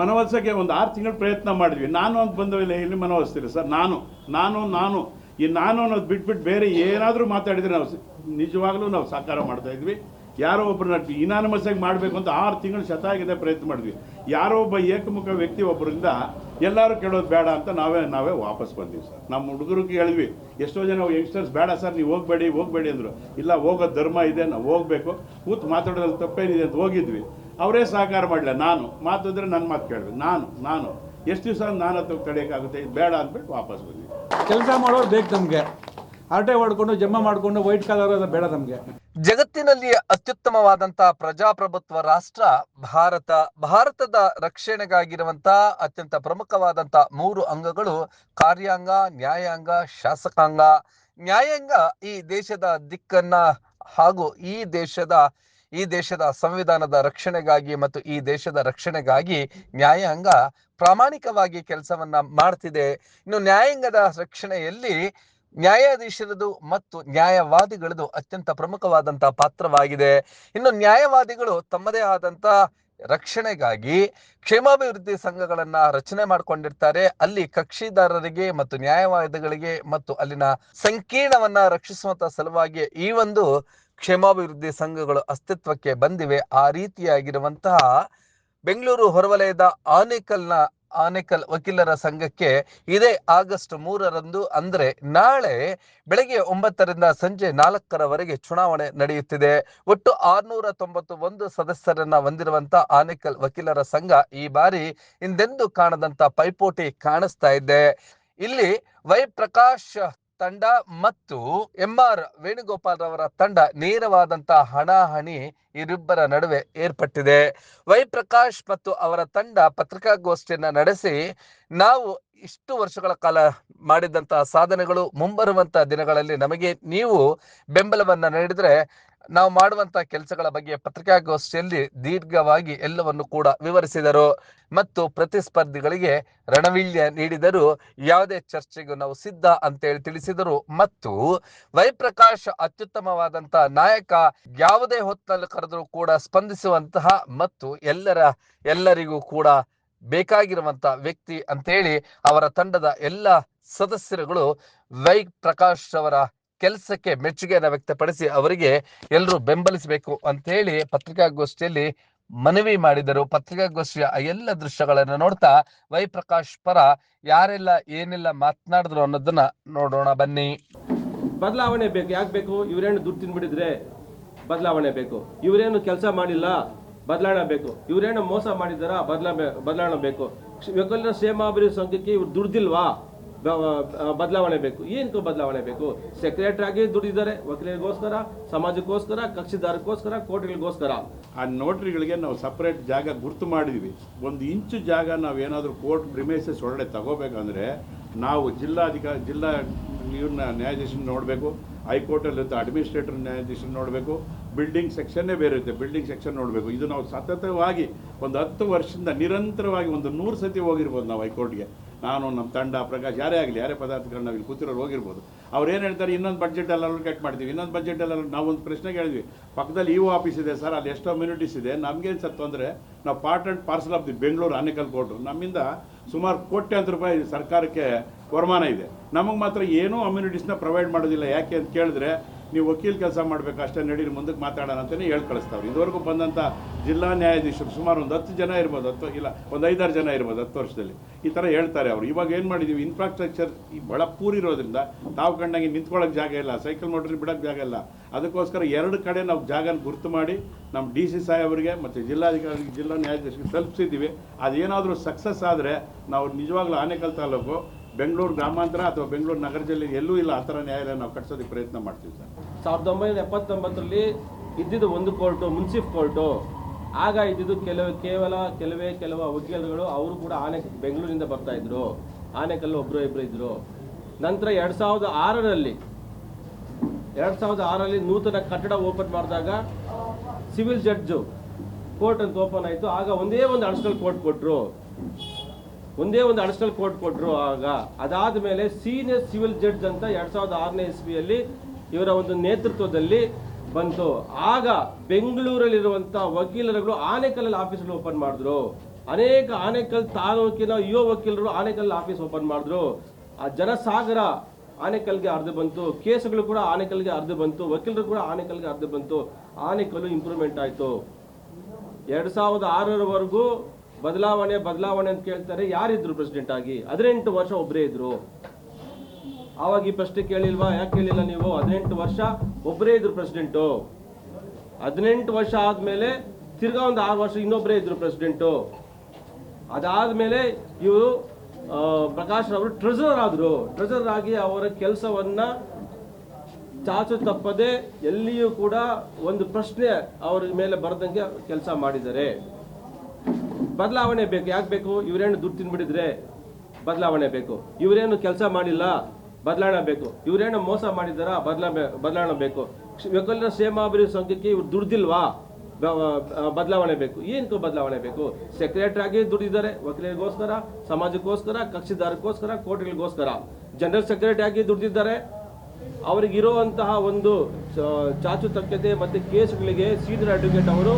ಮನವೊಲಿಸೋಕ್ಕೆ ಒಂದು ಆರು ತಿಂಗಳು ಪ್ರಯತ್ನ ಮಾಡಿದ್ವಿ. ನಾನು ಅಂತ ಬಂದವಿಲ್ಲ ಇಲ್ಲಿ ಮನವೊಲಿಸ್ತೀರಿ ಸರ್? ನಾನು ನಾನು ನಾನು. ಈ ನಾನು ಅನ್ನೋದು ಬಿಟ್ಬಿಟ್ಟು ಬೇರೆ ಏನಾದರೂ ಮಾತಾಡಿದರೆ ನಾವು ನಿಜವಾಗ್ಲೂ ನಾವು ಸಾಕಾರ ಮಾಡ್ತಾ ಇದ್ವಿ. ಯಾರೋ ಒಬ್ಬರನ್ನ ಇನಾನಮಸ್ ಆಗಿ ಮಾಡಬೇಕು ಅಂತ ಆರು ತಿಂಗಳು ಶತಾಗಿದೆ ಪ್ರಯತ್ನ ಮಾಡಿದ್ವಿ. ಯಾರೋ ಒಬ್ಬ ಏಕಮುಖ ವ್ಯಕ್ತಿ ಒಬ್ಬರಿಂದ ಎಲ್ಲರೂ ಕೇಳೋದು ಬೇಡ ಅಂತ ನಾವೇ ನಾವೇ ವಾಪಸ್ ಬಂದೀವಿ ಸರ್. ನಮ್ಮ ಹುಡುಗರು ಕೇಳಿದ್ವಿ ಎಷ್ಟೋ ಜನ ಯಂಗ್ಸ್ಟರ್ಸ್ ಬೇಡ ಸರ್, ನೀವು ಹೋಗಬೇಡಿ ಹೋಗಬೇಡಿ ಅಂದರು. ಇಲ್ಲ, ಹೋಗೋ ಧರ್ಮ ಇದೆ, ನಾವು ಹೋಗಬೇಕು. ಕೂತು ಮಾತಾಡೋದ್ರಲ್ಲಿ ತಪ್ಪೇನಿದೆ ಅಂತ ಹೋಗಿದ್ವಿ. ಅವರೇ ಸಹಕಾರ ಮಾಡಲಿಲ್ಲ. ನಾನು. ಮಾತಿದ್ರೆ ನನ್ನ ಮಾತು ಕೇಳಬೇಕು. ನಾನು ನಾನು. ಎಷ್ಟು ದಿವಸ ನಾನು ಹತ್ರ ತಡೆಯೋಕ್ಕಾಗುತ್ತೆ ಬೇಡ ಅಂದ್ಬಿಟ್ಟು ವಾಪಸ್ ಬಂದ್ವಿ. ಕೆಲಸ ಮಾಡೋರು ಬೇಕು ನಮಗೆ. ಹರಟೆ ಹೊಡ್ಕೊಂಡು ಜಮ್ಮ ಮಾಡಿಕೊಂಡು ವೈಟ್ ಕಲರ್ ಅದು ಬೇಡ ನಮಗೆ. ಜಗತ್ತಿನಲ್ಲಿ ಅತ್ಯುತ್ತಮವಾದಂತ ಪ್ರಜಾಪ್ರಭುತ್ವ ರಾಷ್ಟ್ರ ಭಾರತ. ಭಾರತದ ರಕ್ಷಣೆಗಾಗಿರುವಂತ ಅತ್ಯಂತ ಪ್ರಮುಖವಾದಂತ ಮೂರು ಅಂಗಗಳು ಕಾರ್ಯಾಂಗ ನ್ಯಾಯಾಂಗ ಶಾಸಕಾಂಗ. ನ್ಯಾಯಾಂಗ ಈ ದೇಶದ ದಿಕ್ಕನ್ನ ಹಾಗೂ ಈ ದೇಶದ ಈ ದೇಶದ ಸಂವಿಧಾನದ ರಕ್ಷಣೆಗಾಗಿ ಮತ್ತು ಈ ದೇಶದ ರಕ್ಷಣೆಗಾಗಿ ನ್ಯಾಯಾಂಗ ಪ್ರಾಮಾಣಿಕವಾಗಿ ಕೆಲಸವನ್ನ ಮಾಡ್ತಿದೆ. ಇನ್ನು ನ್ಯಾಯಾಂಗದ ರಕ್ಷಣೆಯಲ್ಲಿ ನ್ಯಾಯಾಧೀಶರದು ಮತ್ತು ನ್ಯಾಯವಾದಿಗಳದು ಅತ್ಯಂತ ಪ್ರಮುಖವಾದಂತಹ ಪಾತ್ರವಾಗಿದೆ. ಇನ್ನು ನ್ಯಾಯವಾದಿಗಳು ತಮ್ಮದೇ ಆದಂತ ರಕ್ಷಣೆಗಾಗಿ ಕ್ಷೇಮಾಭಿವೃದ್ಧಿ ಸಂಘಗಳನ್ನ ರಚನೆ ಮಾಡಿಕೊಂಡಿರ್ತಾರೆ. ಅಲ್ಲಿ ಕಕ್ಷಿದಾರರಿಗೆ ಮತ್ತು ನ್ಯಾಯವಾದಿಗಳಿಗೆ ಮತ್ತು ಅಲ್ಲಿನ ಸಂಕೀರ್ಣವನ್ನ ರಕ್ಷಿಸುವಂತ ಸಲುವಾಗಿ ಈ ಒಂದು ಕ್ಷೇಮಾಭಿವೃದ್ಧಿ ಸಂಘಗಳು ಅಸ್ತಿತ್ವಕ್ಕೆ ಬಂದಿವೆ. ಆ ರೀತಿಯಾಗಿರುವಂತಹ ಬೆಂಗಳೂರು ಹೊರವಲಯದ ಆನೇಕಲ್ನ, ಆನೇಕಲ್ ವಕೀಲರ ಸಂಘಕ್ಕೆ ಇದೇ ಆಗಸ್ಟ್ ಮೂರರಂದು ಅಂದರೆ ನಾಳೆ ಬೆಳಗ್ಗೆ ಒಂಬತ್ತರಿಂದ ಸಂಜೆ ನಾಲ್ಕರವರೆಗೆ ಚುನಾವಣೆ ನಡೆಯುತ್ತಿದೆ. ಒಟ್ಟು ಆರ್ನೂರ ತೊಂಬತ್ತು ಒಂದು ಸದಸ್ಯರನ್ನ ಹೊಂದಿರುವಂತಹ ಆನೇಕಲ್ ವಕೀಲರ ಸಂಘ ಈ ಬಾರಿ ಹಿಂದೆಂದೂ ಕಾಣದಂತ ಪೈಪೋಟಿ ಕಾಣಿಸ್ತಾ ಇದೆ. ಇಲ್ಲಿ ವೈ ಪ್ರಕಾಶ್ ತಂಡ ಮತ್ತು ಎಂಆರ್ ವೇಣುಗೋಪಾಲ್ ರವರ ತಂಡ ನೇರವಾದಂತಹ ಹಣಾಹಣಿ ಇರಿಬ್ಬರ ನಡುವೆ ಏರ್ಪಟ್ಟಿದೆ. ವೈ ಪ್ರಕಾಶ್ ಮತ್ತು ಅವರ ತಂಡ ಪತ್ರಿಕಾಗೋಷ್ಠಿಯನ್ನ ನಡೆಸಿ ನಾವು ಇಷ್ಟು ವರ್ಷಗಳ ಕಾಲ ಮಾಡಿದಂತಹ ಸಾಧನೆಗಳು ಮುಂಬರುವಂತಹ ದಿನಗಳಲ್ಲಿ ನಮಗೆ ನೀವು ಬೆಂಬಲವನ್ನ ನೀಡಿದ್ರೆ ನಾವು ಮಾಡುವಂತ ಕೆಲಸಗಳ ಬಗ್ಗೆ ಪತ್ರಿಕಾಗೋಷ್ಠಿಯಲ್ಲಿ ದೀರ್ಘವಾಗಿ ಎಲ್ಲವನ್ನು ಕೂಡ ವಿವರಿಸಿದರು ಮತ್ತು ಪ್ರತಿಸ್ಪರ್ಧಿಗಳಿಗೆ ರಣವೀಳ್ಯ ನೀಡಿದರು ಯಾವುದೇ ಚರ್ಚೆಗೂ ನಾವು ಸಿದ್ಧ ಅಂತೇಳಿ ತಿಳಿಸಿದರು. ಮತ್ತು ವೈಪ್ರಕಾಶ್ ಅತ್ಯುತ್ತಮವಾದಂತ ನಾಯಕ ಯಾವುದೇ ಹೊತ್ತಲ್ಲಿ ಕರೆದರೂ ಕೂಡ ಸ್ಪಂದಿಸುವಂತಹ ಮತ್ತು ಎಲ್ಲರ ಎಲ್ಲರಿಗೂ ಕೂಡ ಬೇಕಾಗಿರುವಂತ ವ್ಯಕ್ತಿ ಅಂತೇಳಿ ಅವರ ತಂಡದ ಎಲ್ಲ ಸದಸ್ಯರುಗಳು ವೈ ಪ್ರಕಾಶ್ ಅವರ ಕೆಲಸಕ್ಕೆ ಮೆಚ್ಚುಗೆಯನ್ನು ವ್ಯಕ್ತಪಡಿಸಿ ಅವರಿಗೆ ಎಲ್ಲರೂ ಬೆಂಬಲಿಸಬೇಕು ಅಂತ ಹೇಳಿ ಪತ್ರಿಕಾಗೋಷ್ಠಿಯಲ್ಲಿ ಮನವಿ ಮಾಡಿದರು. ಪತ್ರಿಕಾಗೋಷ್ಠಿಯ ಎಲ್ಲ ದೃಶ್ಯಗಳನ್ನು ನೋಡ್ತಾ ವೈ ಪ್ರಕಾಶ್ ಪರ ಯಾರೆಲ್ಲ ಏನೆಲ್ಲ ಮಾತನಾಡಿದ್ರು ಅನ್ನೋದನ್ನ ನೋಡೋಣ ಬನ್ನಿ. ಬದಲಾವಣೆ ಬೇಕು, ಯಾಕೆ ಬೇಕು? ಇವರೇನು ದುಡ್ಡು ತಿನ್ಬಿಟ್ಟಿದ್ರೆ ಬದಲಾವಣೆ ಬೇಕು. ಇವರೇನು ಕೆಲಸ ಮಾಡಿಲ್ಲ ಬದಲಾವಣೆ ಇವರೇನೋ ಮೋಸ ಮಾಡಿದಾರ ಬದಲಾ ಬದಲಾವಣೆ ಬೇಕು ವಕೀಲರ ಕ್ಷೇಮಾಭಿವೃದ್ಧಿ ಸಂಘಕ್ಕೆ ಇವ್ರು ದುಡ್ದಿಲ್ವಾ? ಬದಲಾವಣೆ ಬೇಕು. ಏನಕ್ಕೂ ಬದಲಾವಣೆ ಬೇಕು? ಸೆಕ್ರೆಟರಿ ಆಗಿ ದುಡಿದಿದ್ದಾರೆ ವಕೀಲರಿಗೋಸ್ಕರ, ಸಮಾಜಕ್ಕೋಸ್ಕರ, ಕಕ್ಷಿದಾರಕ್ಕೋಸ್ಕರ, ಕೋರ್ಟ್ಗಳಿಗೋಸ್ಕರ. ಆ ನೋಟ್ರಿಗಳಿಗೆ ನಾವು ಸಪ್ರೇಟ್ ಜಾಗ ಗುರ್ತು ಮಾಡಿದ್ವಿ. ಒಂದು ಇಂಚು ಜಾಗ ನಾವು ಏನಾದರೂ ಕೋರ್ಟ್ ಪ್ರಿಮೇಸಸ್ ಒಳಗಡೆ ತಗೋಬೇಕಂದ್ರೆ ನಾವು ಜಿಲ್ಲಾಧಿಕಾರಿ ಜಿಲ್ಲಾ ಇವ್ರನ್ನ ನ್ಯಾಯಾಧೀಶನ ನೋಡಬೇಕು ಹೈಕೋರ್ಟಲ್ಲಿ ಅಡ್ಮಿನಿಸ್ಟ್ರೇಟರ್ ನ್ಯಾಯಾಧೀಶನ ನೋಡಬೇಕು, ಬಿಲ್ಡಿಂಗ್ ಸೆಕ್ಷನ್ನೇ ಬೇರೆ ಇರುತ್ತೆ, ಬಿಲ್ಡಿಂಗ್ ಸೆಕ್ಷನ್ ನೋಡಬೇಕು. ಇದು ನಾವು ಸತತವಾಗಿ ಒಂದು ಹತ್ತು ವರ್ಷದಿಂದ ನಿರಂತರವಾಗಿ ಒಂದು ನೂರು ಸತಿ ಹೋಗಿರ್ಬೋದು ನಾವು ಹೈಕೋರ್ಟ್ಗೆ. ನಾನು, ನಮ್ಮ ತಂಡ, ಪ್ರಕಾಶ್, ಯಾರೇ ಆಗಲಿ, ಯಾರೇ ಪದಾರ್ಥಗಳನ್ನ ನಾವು ಇಲ್ಲಿ ಕೂತಿರೋರು ಹೋಗಿರ್ಬೋದು. ಅವ್ರು ಏನು ಹೇಳ್ತಾರೆ, ಇನ್ನೊಂದು ಬಡ್ಜೆಟಲ್ಲಿ ಅಲ್ಲಿ ಕಟ್ ಮಾಡ್ತೀವಿ, ಇನ್ನೊಂದು ಬಜೆಟ್ ಎಲ್ಲ ನಾವು ಒಂದು ಪ್ರಶ್ನೆ ಕೇಳಿದ್ವಿ ಪಕ್ಕದಲ್ಲಿ ಇವು ಆಫೀಸ್ ಇದೆ ಸರ್, ಅಲ್ಲಿ ಎಷ್ಟೋ ಮ್ಯೂನಿಟೀಸ್ ಇದೆ. ನಮಗೇನು ಸತ್ತು ಅಂದರೆ ನಾವು part and parcel of the Bengaluru Anekal court ನಮ್ಮಿಂದ ಸುಮಾರು ಕೋಟ್ಯಾಂತರ ರೂಪಾಯಿ ಸರ್ಕಾರಕ್ಕೆ ವರಮಾನ ಇದೆ. ನಮಗೆ ಮಾತ್ರ ಏನೂ ಅಮ್ಯುನಿಟೀಸ್ನ ಪ್ರೊವೈಡ್ ಮಾಡೋದಿಲ್ಲ. ಯಾಕೆ ಅಂತ ಕೇಳಿದ್ರೆ, ನೀವು ವಕೀಲ್ ಕೆಲಸ ಮಾಡಬೇಕು, ಅಷ್ಟೇ ನಡೀರಿ ಮುಂದಕ್ಕೆ ಮಾತಾಡೋಣ ಅಂತಲೇ ಹೇಳಿ ಕಳಿಸ್ತಾವ್ರು ಇದುವರೆಗೂ ಬಂದಂಥ ಜಿಲ್ಲಾ ನ್ಯಾಯಾಧೀಶರು ಸುಮಾರು ಒಂದು ಹತ್ತು ಜನ ಇರ್ಬೋದು, ಹತ್ತು ಇಲ್ಲ, ಒಂದು ಐದಾರು ಜನ ಇರ್ಬೋದು ಹತ್ತು ವರ್ಷದಲ್ಲಿ. ಈ ಥರ ಹೇಳ್ತಾರೆ ಅವರು. ಇವಾಗ ಏನು ಮಾಡಿದ್ದೀವಿ ಇನ್ಫ್ರಾಸ್ಟ್ರಕ್ಚರ್ ಈ ಭಾಳ ಪೂರಿರೋದ್ರಿಂದ ತಾವು ಕಂಡಂಗೆ ನಿಂತ್ಕೊಳ್ಳೋಕೆ ಜಾಗ ಇಲ್ಲ ಸೈಕಲ್ ಮೋಟ್ರಿಗೆ ಬಿಡೋಕ್ಕೆ ಜಾಗ ಇಲ್ಲ. ಅದಕ್ಕೋಸ್ಕರ ಎರಡು ಕಡೆ ನಾವು ಜಾಗನ ಗುರುತು ಮಾಡಿ ನಮ್ಮ ಡಿ ಸಿ ಸಾಹೇಬರಿಗೆ ಮತ್ತು ಜಿಲ್ಲಾಧಿಕಾರಿ, ಜಿಲ್ಲಾ ನ್ಯಾಯಾಧೀಶರಿಗೆ ತಲುಪಿಸಿದ್ದೀವಿ. ಅದೇನಾದರೂ ಸಕ್ಸಸ್ ಆದರೆ ನಾವು ನಿಜವಾಗ್ಲೂ ಆನೇಕಲ್ ತಾಲೂಕು ಬೆಂಗಳೂರು ಗ್ರಾಮಾಂತರ ಅಥವಾ ಬೆಂಗಳೂರು ನಗರ ಜಿಲ್ಲೆ ಎಲ್ಲೂ ಇಲ್ಲ ಆ ಥರ ನ್ಯಾಯಾಲಯ ನಾವು ಕಟ್ಸೋದಕ್ಕೆ ಪ್ರಯತ್ನ ಮಾಡ್ತೀವಿ ಸರ್. ಸಾವಿರದ ಒಂಬೈನೂರ ಎಪ್ಪತ್ತೊಂಬತ್ತರಲ್ಲಿ ಇದ್ದಿದ್ದು ಒಂದು ಕೋರ್ಟು ಮುನ್ಸಿಪ್ ಕೋರ್ಟು. ಆಗ ಇದ್ದಿದ್ದು ಕೆಲವು, ಕೇವಲ ಕೆಲವೇ ಕೆಲವು ವಕೀಲರುಗಳು, ಅವರು ಕೂಡ ಆನೆ ಬೆಂಗಳೂರಿಂದ ಬರ್ತಾ ಇದ್ರು. ಆನೆಕಲ್ಲು ಒಬ್ಬರು ಇಬ್ಬರು ಇದ್ದರು ನಂತರ ಎರಡು ಸಾವಿರದ ಆರರಲ್ಲಿ, ಎರಡು ಸಾವಿರದ ಆರರಲ್ಲಿ ನೂತನ ಕಟ್ಟಡ ಓಪನ್ ಮಾಡಿದಾಗ ಸಿವಿಲ್ ಜಡ್ಜು ಕೋರ್ಟ್ ಅಂತ ಓಪನ್ ಆಯಿತು. ಆಗ ಒಂದೇ ಒಂದು ಅಡಿಷನಲ್ ಕೋರ್ಟ್ ಕೊಟ್ಟರು ಒಂದೇ ಒಂದು ಅಡಿಷನಲ್ ಕೋರ್ಟ್ ಕೊಟ್ಟರು ಆಗ. ಅದಾದ ಮೇಲೆ ಸೀನಿಯರ್ ಸಿವಿಲ್ ಜಡ್ಜ್ ಅಂತ ಎರಡು ಸಾವಿರದ ಆರನೇ ಇಸ್ವಿಯಲ್ಲಿ ಇವರ ಒಂದು ನೇತೃತ್ವದಲ್ಲಿ ಬಂತು. ಆಗ ಬೆಂಗಳೂರಲ್ಲಿರುವಂಥ ವಕೀಲರುಗಳು ಆನೇಕಲ್ಲಲ್ಲಿ ಆಫೀಸ್ಗಳು ಓಪನ್ ಮಾಡಿದ್ರು. ಅನೇಕ ಆನೇಕಲ್ ತಾಲೂಕಿನ ಯುವ ವಕೀಲರು ಆನೇಕಲ್ ಆಫೀಸ್ ಓಪನ್ ಮಾಡಿದ್ರು. ಆ ಜನಸಾಗರ ಆನೇಕಲ್ಗೆ ಅರ್ಧ ಬಂತು. ಕೇಸುಗಳು ಕೂಡ ಆನೇಕಲ್ಗೆ ಅರ್ಧ ಬಂತು. ವಕೀಲರು ಕೂಡ ಆನೇಕಲ್ಗೆ ಅರ್ಧ ಬಂತು. ಆನೇಕಲ್ಲು ಇಂಪ್ರೂವ್ಮೆಂಟ್ ಆಯಿತು. ಎರಡು ಸಾವಿರದ ಆರರವರೆಗೂ ಬದಲಾವಣೆ ಬದಲಾವಣೆ ಅಂತ ಕೇಳ್ತಾರೆ. ಯಾರಿದ್ರು ಪ್ರೆಸಿಡೆಂಟ್ ಆಗಿ? ಹದಿನೆಂಟು ವರ್ಷ ಒಬ್ಬರೇ ಇದ್ರು. ಆವಾಗ ಈ ಪ್ರಶ್ನೆ ಕೇಳಿಲ್ವಾ? ಯಾಕೆ ಕೇಳಿಲ್ಲ ನೀವು? ಹದಿನೆಂಟು ವರ್ಷ ಒಬ್ಬರೇ ಇದ್ರು ಪ್ರೆಸಿಡೆಂಟು ಹದಿನೆಂಟು ವರ್ಷ ಆದ್ಮೇಲೆ ತಿರ್ಗಾ ಒಂದು ಆರು ವರ್ಷ ಇನ್ನೊಬ್ಬರೇ ಇದ್ರು ಪ್ರೆಸಿಡೆಂಟು ಅದಾದ್ಮೇಲೆ ಇವರು ಪ್ರಕಾಶ್ ಅವರು ಟ್ರೆಜರರ್ ಆದ್ರು. ಟ್ರೆಜರರ್ ಆಗಿ ಅವರ ಕೆಲಸವನ್ನ ಚಾಚು ತಪ್ಪದೆ ಎಲ್ಲಿಯೂ ಕೂಡ ಒಂದು ಪ್ರಶ್ನೆ ಅವ್ರ ಮೇಲೆ ಬರದಂಗೆ ಕೆಲಸ ಮಾಡಿದ್ದಾರೆ. ಬದಲಾವಣೆ ಬೇಕು, ಯಾಕೆ ಬೇಕು? ಇವರೇನು ದುಡ್ಡು ತಿನ್ಬಿಟ್ಟಿದ್ರೆ ಬದಲಾವಣೆ ಬೇಕು. ಇವರೇನು ಕೆಲಸ ಮಾಡಿಲ್ಲ, ಬದಲಾವಣೆ ಬೇಕು. ಇವರೇನು ಮೋಸ ಮಾಡಿದಾರ ಬದಲಾ ಬದಲಾವಣೆ ಬೇಕು. ವಕೀಲರ ಕ್ಷೇಮಾಭಿವೃದ್ಧಿ ಸಂಘಕ್ಕೆ ಇವ್ರು ದುಡ್ದಿಲ್ವಾ? ಬದಲಾವಣೆ ಬೇಕು. ಏನಕ್ಕೂ ಬದಲಾವಣೆ ಬೇಕು? ಸೆಕ್ರೆಟರಿ ಆಗಿ ದುಡಿದಿದ್ದಾರೆ, ವಕೀಲರಿಗೋಸ್ಕರ, ಸಮಾಜಕ್ಕೋಸ್ಕರ ಕಕ್ಷಿದಾರಕ್ಕೋಸ್ಕರ ಕೋರ್ಟ್ಗಳಿಗೋಸ್ಕರ. ಜನರಲ್ ಸೆಕ್ರೆಟರಿ ಆಗಿ ದುಡಿದಿದ್ದಾರೆ. ಅವರಿಗಿರುವಂತಹ ಒಂದು ಚಾಚು ತಕ್ಕತೆ ಮತ್ತೆ ಕೇಸ್ಗಳಿಗೆ ಸೀನಿಯರ್ ಅಡ್ವೊಕೇಟ್ ಅವರು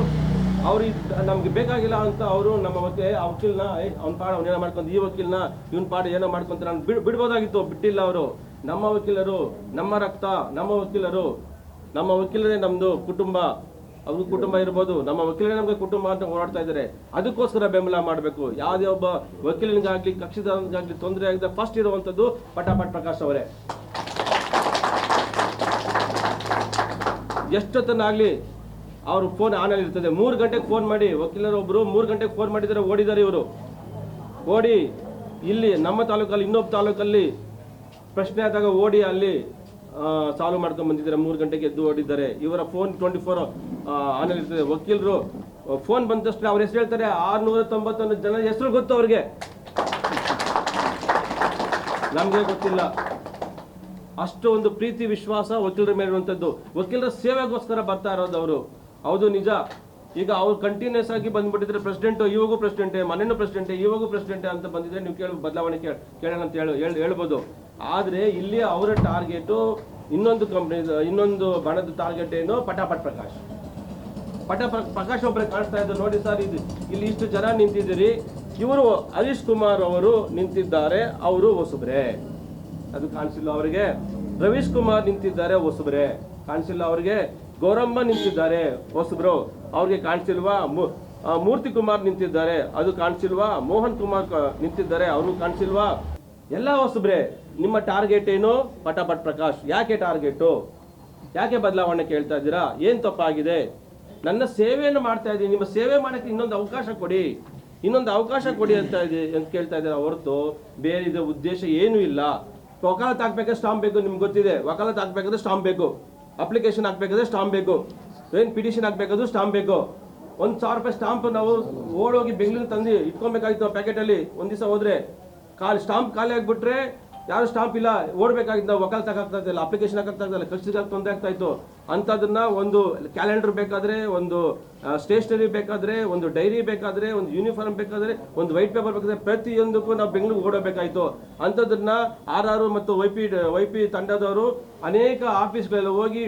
ಅವ್ರಿಗೆ ನಮ್ಗೆ ಬೇಕಾಗಿಲ್ಲ ಅಂತ ಅವರು ನಮ್ಮ ವಕೀಲ ಆ ವಕೀಲ್ನ ಅವ್ನ ಪಾಡ ಅವನೇನೋ ಮಾಡ್ಕೊಂತ ಈ ವಕೀಲ್ನ, ಇವನ್ ಪಾಡ ಏನೋ ಮಾಡ್ಕೊಂತ ನಾನು ಬಿಡ್ ಬಿಡ್ಬೋದಾಗಿತ್ತು, ಬಿಟ್ಟಿಲ್ಲ ಅವರು. ನಮ್ಮ ವಕೀಲರು, ನಮ್ಮ ರಕ್ತ, ನಮ್ಮ ವಕೀಲರು, ನಮ್ಮ ವಕೀಲರೇ ನಮ್ದು ಕುಟುಂಬ. ಅವ್ರ ಕುಟುಂಬ ಇರ್ಬೋದು, ನಮ್ಮ ವಕೀಲರೇ ನಮ್ಗೆ ಕುಟುಂಬ ಅಂತ ಓಡಾಡ್ತಾ ಇದ್ದಾರೆ ಅದಕ್ಕೋಸ್ಕರ ಬೆಂಬಲ ಮಾಡಬೇಕು. ಯಾವುದೇ ಒಬ್ಬ ವಕೀಲನಿಗಾಗ್ಲಿ, ಕಕ್ಷಿದಾರನಿಗಾಗ್ಲಿ ತೊಂದರೆ ಆಗದೆ ಫಸ್ಟ್ ಇರುವಂತದ್ದು ಪಟಾಪಟ್ ಪ್ರಕಾಶ್ ಅವರೇ. ಎಷ್ಟೊತ್ತನಾಗ್ಲಿ ಅವ್ರ ಫೋನ್ ಆನ್ ಇರ್ತದೆ ಮೂರು ಗಂಟೆಗೆ ಫೋನ್ ಮಾಡಿ. ವಕೀಲರು ಒಬ್ರು ಮೂರು ಗಂಟೆಗೆ ಫೋನ್ ಮಾಡಿದರೆ ಓಡಿದ್ದಾರೆ ಇವರು. ಓಡಿ ಇಲ್ಲಿ ನಮ್ಮ ತಾಲೂಕಲ್ಲಿ, ಇನ್ನೊಬ್ಬ ತಾಲೂಕಲ್ಲಿ ಪ್ರಶ್ನೆ ಆದಾಗ ಓಡಿ ಅಲ್ಲಿ ಸಾಲ್ವ್ ಮಾಡ್ಕೊಂಡು ಬಂದಿದ್ದಾರೆ. ಮೂರು ಗಂಟೆಗೆ ಎದ್ದು ಓಡಿದ್ದಾರೆ. ಇವರ ಫೋನ್ ಟ್ವೆಂಟಿ ಫೋರ್ ಆನಲ್ಲಿ ಇರ್ತದೆ ವಕೀಲರು ಫೋನ್ ಬಂದ ತಕ್ಷಣ ಅವ್ರ ಹೆಸರು ಹೇಳ್ತಾರೆ. ಆರ್ನೂರ ತೊಂಬತ್ತೊಂದು ಜನ ಹೆಸರು ಗೊತ್ತು ಅವ್ರಿಗೆ. ನಮಗೆ ಗೊತ್ತಿಲ್ಲ. ಅಷ್ಟು ಒಂದು ಪ್ರೀತಿ, ವಿಶ್ವಾಸ ವಕೀಲರ ಮೇಲಿರುವಂಥದ್ದು ವಕೀಲರ ಸೇವೆಗೋಸ್ಕರ ಬರ್ತಾ ಇರೋದು ಅವರು. ಹೌದು, ನಿಜ. ಈಗ ಅವ್ರು ಕಂಟಿನ್ಯೂಸ್ ಆಗಿ ಬಂದ್ಬಿಟ್ಟಿದ್ರೆ ಪ್ರೆಸಿಡೆಂಟ್ ಇವಾಗೂ ಪ್ರೆಸಿಡೆಂಟೇ ಮನೆಯೂ ಪ್ರೆಸಿಡೆಂಟೇ ಇವಾಗೂ ಪ್ರೆಸಿಡೆಂಟ್ ಅಂತ ಬಂದಿದ್ರೆ ನೀವು ಕೇಳಿ, ಬದಲಾವಣೆ ಕೇಳ, ಕೇಳೋಣ ಅಂತ ಹೇಳಿ, ಹೇಳ್- ಹೇಳ್ಬೋದು. ಆದರೆ ಇಲ್ಲಿ ಅವರ ಟಾರ್ಗೆಟು ಇನ್ನೊಂದು ಕಂಪ್ನಿ ಇನ್ನೊಂದು ಬಣದ ಟಾರ್ಗೆಟ್ ಏನು? ಪಟಾಪಟ್ ಪ್ರಕಾಶ್. ಪಟ ಪ್ರ- ಪ್ರಕಾಶ್ ಒಬ್ಬರೇ ಕಾಣಿಸ್ತಾ ಇದ್ದಾರೆ ನೋಡಿ ಸರ್, ಇದು ಇಲ್ಲಿ ಇಷ್ಟು ಜನ ನಿಂತಿದ್ದೀರಿ. ಇವರು ಹರೀಶ್ ಕುಮಾರ್ ಅವರು ನಿಂತಿದ್ದಾರೆ, ಅವರು ಹೊಸಬ್ರೆ. ಅದು ಕಾಣಿಸಿಲ್ಲ ಅವರಿಗೆ? ರವೀಶ್ ಕುಮಾರ್ ನಿಂತಿದ್ದಾರೆ, ಹೊಸಬ್ರೆ. ಕಾಣಿಸಿಲ್ಲ ಅವರಿಗೆ? ಗೌರಮ್ಮ ನಿಂತಿದ್ದಾರೆ. ಹೊಸಬ್ರು, ಅವ್ರಿಗೆ ಕಾಣಿಸಿಲ್ವಾ? ಮೂರ್ತಿ ಕುಮಾರ್ ನಿಂತಿದ್ದಾರೆ. ಅದು ಕಾಣಿಸಿಲ್ವಾ? ಮೋಹನ್ ಕುಮಾರ್ ನಿಂತಿದ್ದಾರೆ. ಅವರು ಕಾಣಿಸಿಲ್ವಾ? ಎಲ್ಲ ಹೊಸಬ್ರೆ, ನಿಮ್ಮ ಟಾರ್ಗೆಟ್ ಏನು? ಪಟಾಪಟ್ ಪ್ರಕಾಶ್. ಯಾಕೆ ಟಾರ್ಗೆಟು? ಯಾಕೆ ಬದಲಾವಣೆ ಕೇಳ್ತಾ ಇದ್ದೀರಾ? ಏನು ತಪ್ಪಾಗಿದೆ? ನನ್ನ ಸೇವೆಯನ್ನು ಮಾಡ್ತಾ ಇದ್ದೀನಿ. ನಿಮ್ಮ ಸೇವೆ ಮಾಡೋಕ್ಕೆ ಇನ್ನೊಂದು ಅವಕಾಶ ಕೊಡಿ. ಇನ್ನೊಂದು ಅವಕಾಶ ಕೊಡಿ ಅಂತ ಇದೆ, ಅಂತ ಕೇಳ್ತಾ ಇದ್ದೀರಾ ಹೊರತು? ಬೇರೆ ಉದ್ದೇಶ ಏನೂ ಇಲ್ಲ. ವಕಾಲತ್ ಹಾಕ್ಬೇಕಾದ್ರೆ ಸ್ಟಾಂಪ್ ಬೇಕು, ನಿಮ್ಗೆ ಗೊತ್ತಿದೆ. ವಕಾಲತ್ ಹಾಕ್ಬೇಕಾದ್ರೆ ಸ್ಟಾಂಪ್ ಬೇಕು. ಅಪ್ಲಿಕೇಶನ್ ಹಾಕ್ಬೇಕಾದ್ರೆ ಸ್ಟಾಂಪ್ ಬೇಕು. ಏನು ಪಿಟಿಷನ್ ಹಾಕ್ಬೇಕಾದ್ರೂ ಸ್ಟಾಂಪ್ ಬೇಕು. ಒಂದು ಸಾವಿರ ರೂಪಾಯಿ ಸ್ಟಾಂಪ್ ನಾವು ಓಡೋಗಿ ಬೆಂಗಳೂರಿಗೆ ತಂದು ಇಟ್ಕೊಬೇಕಾಗಿತ್ತು ಆ ಪ್ಯಾಕೆಟಲ್ಲಿ ಒಂದು ದಿವಸ ಹೋದರೆ ಕಾಲ್ ಸ್ಟಾಂಪ್ ಖಾಲಿ ಆಗ್ಬಿಟ್ರೆ ಯಾರು ಸ್ಟಾಂಪ್ ಇಲ್ಲ, ಓಡಬೇಕಾಗಿದ್ದ ನಾವು ವಕಾಲ್ ಅಪ್ಲಿಕೇಶನ್ ಹಾಕಕ್ತಾ ಇದ್ದಿಲ್ಲ ಖರ್ಚಿಗೆ ತೊಂದರೆ ಆಗ್ತಾ ಇತ್ತು. ಅಂಥದನ್ನ ಒಂದು ಕ್ಯಾಲೆಂಡರ್ ಬೇಕಾದ್ರೆ, ಒಂದು ಸ್ಟೇಷನರಿ ಬೇಕಾದ್ರೆ, ಒಂದು ಡೈರಿ ಬೇಕಾದ್ರೆ, ಒಂದು ಯೂನಿಫಾರ್ಮ್ ಬೇಕಾದ್ರೆ, ಒಂದು ವೈಟ್ ಪೇಪರ್ ಬೇಕಾದ್ರೆ ಪ್ರತಿಯೊಂದಕ್ಕೂ ನಾವು ಬೆಂಗಳೂರು ಓಡಬೇಕಾಯಿತು. ಅಂಥದ್ದನ್ನ ಆರ್ ಆರ್ ಮತ್ತು ವೈ ಪಿ ವೈ ಪಿ ತಂಡದವರು ಅನೇಕ ಆಫೀಸ್ಗಳೆಲ್ಲ ಹೋಗಿ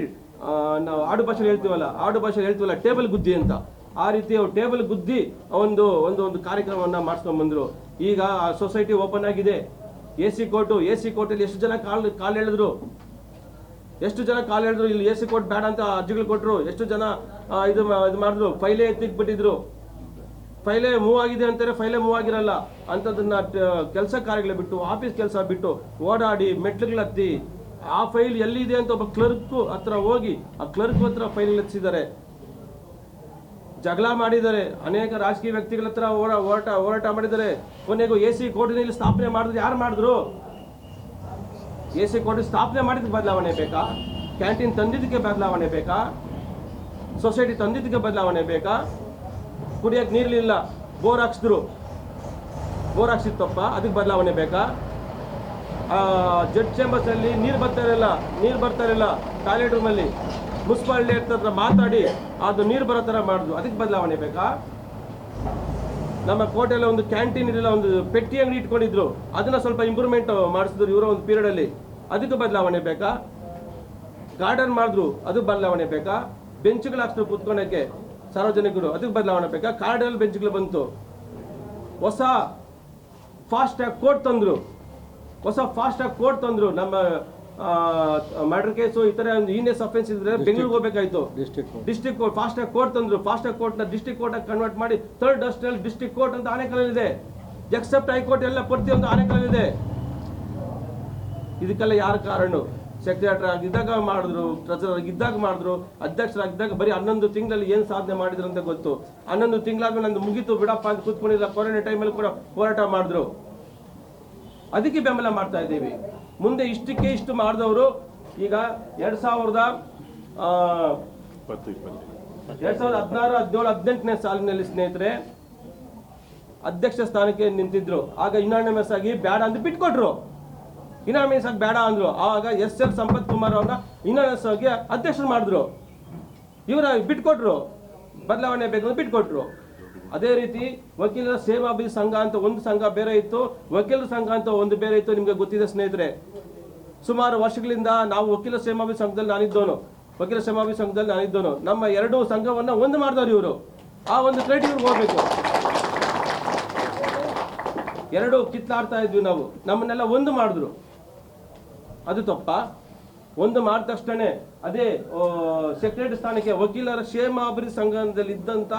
ನಾವು ಆಡು ಭಾಷೆಯಲ್ಲಿ ಹೇಳ್ತೀವಲ್ಲ, ಆಡು ಭಾಷೆ ಹೇಳ್ತೀವಲ್ಲ ಟೇಬಲ್ ಗುದ್ದಿ ಅಂತ. ಆ ರೀತಿ ಅವ್ರು ಟೇಬಲ್ ಗುದ್ದಿ ಒಂದು ಒಂದು ಒಂದು ಕಾರ್ಯಕ್ರಮವನ್ನು ಮಾಡಿಸ್ಕೊಂಡ್ಬಂದರು ಈಗ ಆ ಸೊಸೈಟಿ ಓಪನ್ ಆಗಿದೆ. A C court, A C ಕೋರ್ಟಲ್ಲಿ ಎಷ್ಟು ಜನ ಕಾಲು ಕಾಲು ಎಳೆದ್ರು ಎಷ್ಟು ಜನ ಕಾಲು ಎಳೆದ್ರು ಇಲ್ಲಿ ಎ ಸಿ ಕೋರ್ಟ್ ಬೇಡ ಅಂತ ಅರ್ಜಿಗಳು ಕೊಟ್ಟರು ಎಷ್ಟು ಜನ ಇದು ಇದು ಮಾಡಿದ್ರು? ಫೈಲೇ ಎತ್ತಿಟ್ಬಿಟ್ಟಿದ್ರು. ಫೈಲೇ ಮೂವ್ ಆಗಿದೆ ಅಂತಾರೆ, ಫೈಲೇ ಮೂವ್ ಆಗಿರಲ್ಲ. ಅಂಥದ್ದನ್ನ ಕೆಲಸ ಕಾರ್ಯಗಳ ಬಿಟ್ಟು, ಆಫೀಸ್ ಕೆಲಸ ಬಿಟ್ಟು ಓಡಾಡಿ ಮೆಟ್ಲುಗಳತ್ತಿ ಆ ಫೈಲ್ ಎಲ್ಲಿದೆ ಅಂತ ಒಬ್ಬ ಕ್ಲರ್ಕು ಹತ್ರ ಹೋಗಿ, ಆ ಕ್ಲರ್ಕ್ ಹತ್ರ ಫೈಲ್ ಎತ್ತಿಸಿದ್ದಾರೆ. ಜಗಳ ಮಾಡಿದ್ದಾರೆ ಅನೇಕ ರಾಜಕೀಯ ವ್ಯಕ್ತಿಗಳ ಹತ್ರ ಹೋರಾ, ಹೋರಾಟ ಹೋರಾಟ ಮಾಡಿದ್ದಾರೆ ಕೊನೆಗೂ ಎ ಸಿ ಕೋರ್ಟಿನಲ್ಲಿ ಸ್ಥಾಪನೆ ಮಾಡಿದ್ರು ಯಾರು ಮಾಡಿದ್ರು? ಎ ಸಿ ಕೋರ್ಟ್ ಸ್ಥಾಪನೆ ಮಾಡಿದ ಬದಲಾವಣೆ ಬೇಕಾ? ಕ್ಯಾಂಟೀನ್ ತಂದಿದ್ದಕ್ಕೆ ಬದಲಾವಣೆ ಬೇಕಾ? ಸೊಸೈಟಿ ತಂದಿದ್ದಕ್ಕೆ ಬದಲಾವಣೆ ಬೇಕಾ? ಕುಡಿಯೋಕೆ ನೀರ್ಲಿಲ್ಲ, ಬೋರ್ ಹಾಕ್ಸಿದ್ರು. ಬೋರ್ ಹಾಕ್ಸಿತ್ತಪ್ಪ ಅದಕ್ಕೆ ಬದಲಾವಣೆ ಬೇಕಾ? ಜಡ್ ಚೇಂಬರ್ಸ್ ಅಲ್ಲಿ ನೀರು ಬರ್ತಾ ಇರಲಿಲ್ಲ, ನೀರು ಬರ್ತಾ ಇರಲಿಲ್ಲ, ಟಾಯ್ಲೆಟ್ ರೂಮಲ್ಲಿ ಮುನ್ಸಿಪಾಲಿಟಿ ಹತ್ರ ಮಾತಾಡಿ, ಅದು ನೀರು ಬರೋ ಥರ ಮಾಡಿದ್ರು ಅದಕ್ಕೆ ಬದಲಾವಣೆ ಬೇಕಾ? ನಮ್ಮ ಕೋಟೆಯಲ್ಲಿ ಒಂದು ಕ್ಯಾಂಟೀನ್ ಇರಲಿಲ್ಲ, ಒಂದು ಪೆಟ್ಟಿ ಅಂಗಡಿ ಇಟ್ಕೊಂಡಿದ್ರು. ಅದನ್ನ ಸ್ವಲ್ಪ ಇಂಪ್ರೂವ್ಮೆಂಟ್ ಮಾಡಿಸಿದ್ರು ಇವರ ಒಂದು ಪೀರಿಯಡ್ ಅಲ್ಲಿ. ಅದಕ್ಕೆ ಬದಲಾವಣೆ ಬೇಕಾ? ಗಾರ್ಡನ್ ಮಾಡಿದ್ರು, ಅದು ಬದಲಾವಣೆ ಬೇಕಾ? ಬೆಂಚ್ಗಳು ಹಾಕ್ಸಿದ್ರು ಕೂತ್ಕೊಳಕ್ಕೆ ಸಾರ್ವಜನಿಕರು, ಅದಕ್ಕೆ ಬದಲಾವಣೆ ಬೇಕಾ? ಕಾರ್ಡಲ್ಲಿ ಬೆಂಚ್ಗಳು ಬಂತು. ಹೊಸ ಫಾಸ್ಟ್ ಆಗಿ ಕೋರ್ಟ್ ತಂದ್ರು. ಹೊಸ ಫಾಸ್ಟ್ ಆಗಿ ಕೋರ್ಟ್ ತಂದ್ರು. ನಮ್ಮ ಮರ್ಡರ್ ಕೇಸು ಈ ತರ ಒಂದು ಈನಿಯಸ್ ಅಫೆನ್ಸ್ ಇದ್ರೆ ಬೆಂಗಳೂರಿಗೆ ಹೋಗ್ಬೇಕಾಯ್ತು. District court fast track court ತಂದ್ರು. ಫಾಸ್ಟ್ ಟ್ರ್ಯಾಕ್ ಕೋರ್ಟ್ನ ಡಿಸ್ಟ್ರಿಕ್ಟ್ ಕೋರ್ಟ್ ಕನ್ವರ್ಟ್ ಮಾಡಿ ಥರ್ಡ್ ಡಸ್ಟಲ್ ಡಿಸ್ಟಿಕ್ ಕೋರ್ಟ್ ಅಂತ ಆನೆಕಲ್ಲಿದೆ ಎಕ್ಸೆಪ್ಟ್ ಹೈಕೋರ್ಟ್ ಎಲ್ಲ ಪ್ರತಿಯೊಂದು ಆನೆಕಲ್ಲಿದೆ ಇದಕ್ಕೆಲ್ಲ ಯಾರ ಕಾರಣ? ಸೆಕ್ರೆಟರಿ ಆಗಿದ್ದಾಗ ಮಾಡಿದ್ರು ಟ್ರೆಸರರ್ ಇದ್ದಾಗ ಮಾಡಿದ್ರು ಅಧ್ಯಕ್ಷರಾಗಿದ್ದಾಗ ಬರೀ ಹನ್ನೊಂದು ತಿಂಗಳಲ್ಲಿ ಏನು ಸಾಧನೆ ಮಾಡಿದ್ರು ಅಂತ ಗೊತ್ತು. ಹನ್ನೊಂದು ತಿಂಗಳಾದ್ಮೇಲೆ ನಂದು ಮುಗಿತು ಬಿಡಪ್ಪ ಅಂತ ಕೂತ್ಕೊಂಡಿಲ್ಲ. ಕೊರೋನಾ ಟೈಮಲ್ಲಿ ಕೂಡ ಹೋರಾಟ ಮಾಡಿದ್ರು. ಅದಕ್ಕೆ ಬೆಂಬಲ ಮಾಡ್ತಾ ಇದ್ದೀವಿ. ಮುಂದೆ ಇಷ್ಟಕ್ಕೆ ಇಷ್ಟು ಮಾಡಿದವರು ಈಗ ಎರಡ್ ಸಾವಿರದ ಎರಡ್ ಸಾವಿರದ ಹದಿನಾರು, ಹದಿನೇಳು, ಹದಿನೆಂಟನೇ ಸಾಲಿನಲ್ಲಿ ಸ್ನೇಹಿತರೆ, ಅಧ್ಯಕ್ಷ ಸ್ಥಾನಕ್ಕೆ ನಿಂತಿದ್ರು. ಆಗ ಇನಾನಿಮಸ್ ಆಗಿ ಬೇಡ ಅಂತ ಬಿಟ್ಕೊಟ್ರು. ಇನಾನಿಮಸ್ ಆಗಿ ಬೇಡ ಅಂದ್ರು. ಆಗ ಎಸ್ ಎಲ್ ಸಂಪತ್ ಕುಮಾರ್ ಅವ್ರನ್ನ ಇನಾನಿಮಸ್ ಆಗಿ ಅಧ್ಯಕ್ಷರು ಮಾಡಿದ್ರು. ಇವರ ಬಿಟ್ಕೊಟ್ರು. ಬದಲಾವಣೆ ಬೇಕು ಅಂತ ಬಿಟ್ಕೊಟ್ರು. ಅದೇ ರೀತಿ ವಕೀಲರ ಸೇವಾಭಿ ಸಂಘ ಅಂತ ಒಂದು ಸಂಘ ಬೇರೆ ಇತ್ತು. ವಕೀಲರ ಸಂಘ ಅಂತ ಒಂದು ಬೇರೆ ಇತ್ತು, ನಿಮ್ಗೆ ಗೊತ್ತಿದೆ ಸ್ನೇಹಿತರೆ. ಸುಮಾರು ವರ್ಷಗಳಿಂದ ನಾವು ವಕೀಲ ಸೇವಾಭಿ ಸಂಘದಲ್ಲಿ ನಾನಿದ್ದೋನು ವಕೀಲ ಸೇವಾಭಿ ಸಂಘದಲ್ಲಿ ನಾನಿದ್ದೋನು ನಮ್ಮ ಎರಡು ಸಂಘವನ್ನ ಒಂದು ಮಾಡಿದವ್ರು ಇವರು. ಆ ಒಂದು ಕ್ರೈಟೀರಿಯಾಗೆ ಹೋಗ್ಬೇಕು. ಎರಡು ಕಿತ್ತಾಡ್ತಾ ಇದ್ವಿ ನಾವು. ನಮ್ಮನ್ನೆಲ್ಲ ಒಂದು ಮಾಡಿದ್ರು. ಅದು ತಪ್ಪ? ಒಂದು ಮಾಡಿದ ತಕ್ಷಣ ಅದೇ ಸೆಕ್ರೆಟರಿ ಸ್ಥಾನಕ್ಕೆ ವಕೀಲರ ಕ್ಷೇಮಾಭಿವೃದ್ಧಿ ಸಂಘದಲ್ಲಿ ಇದ್ದಂತ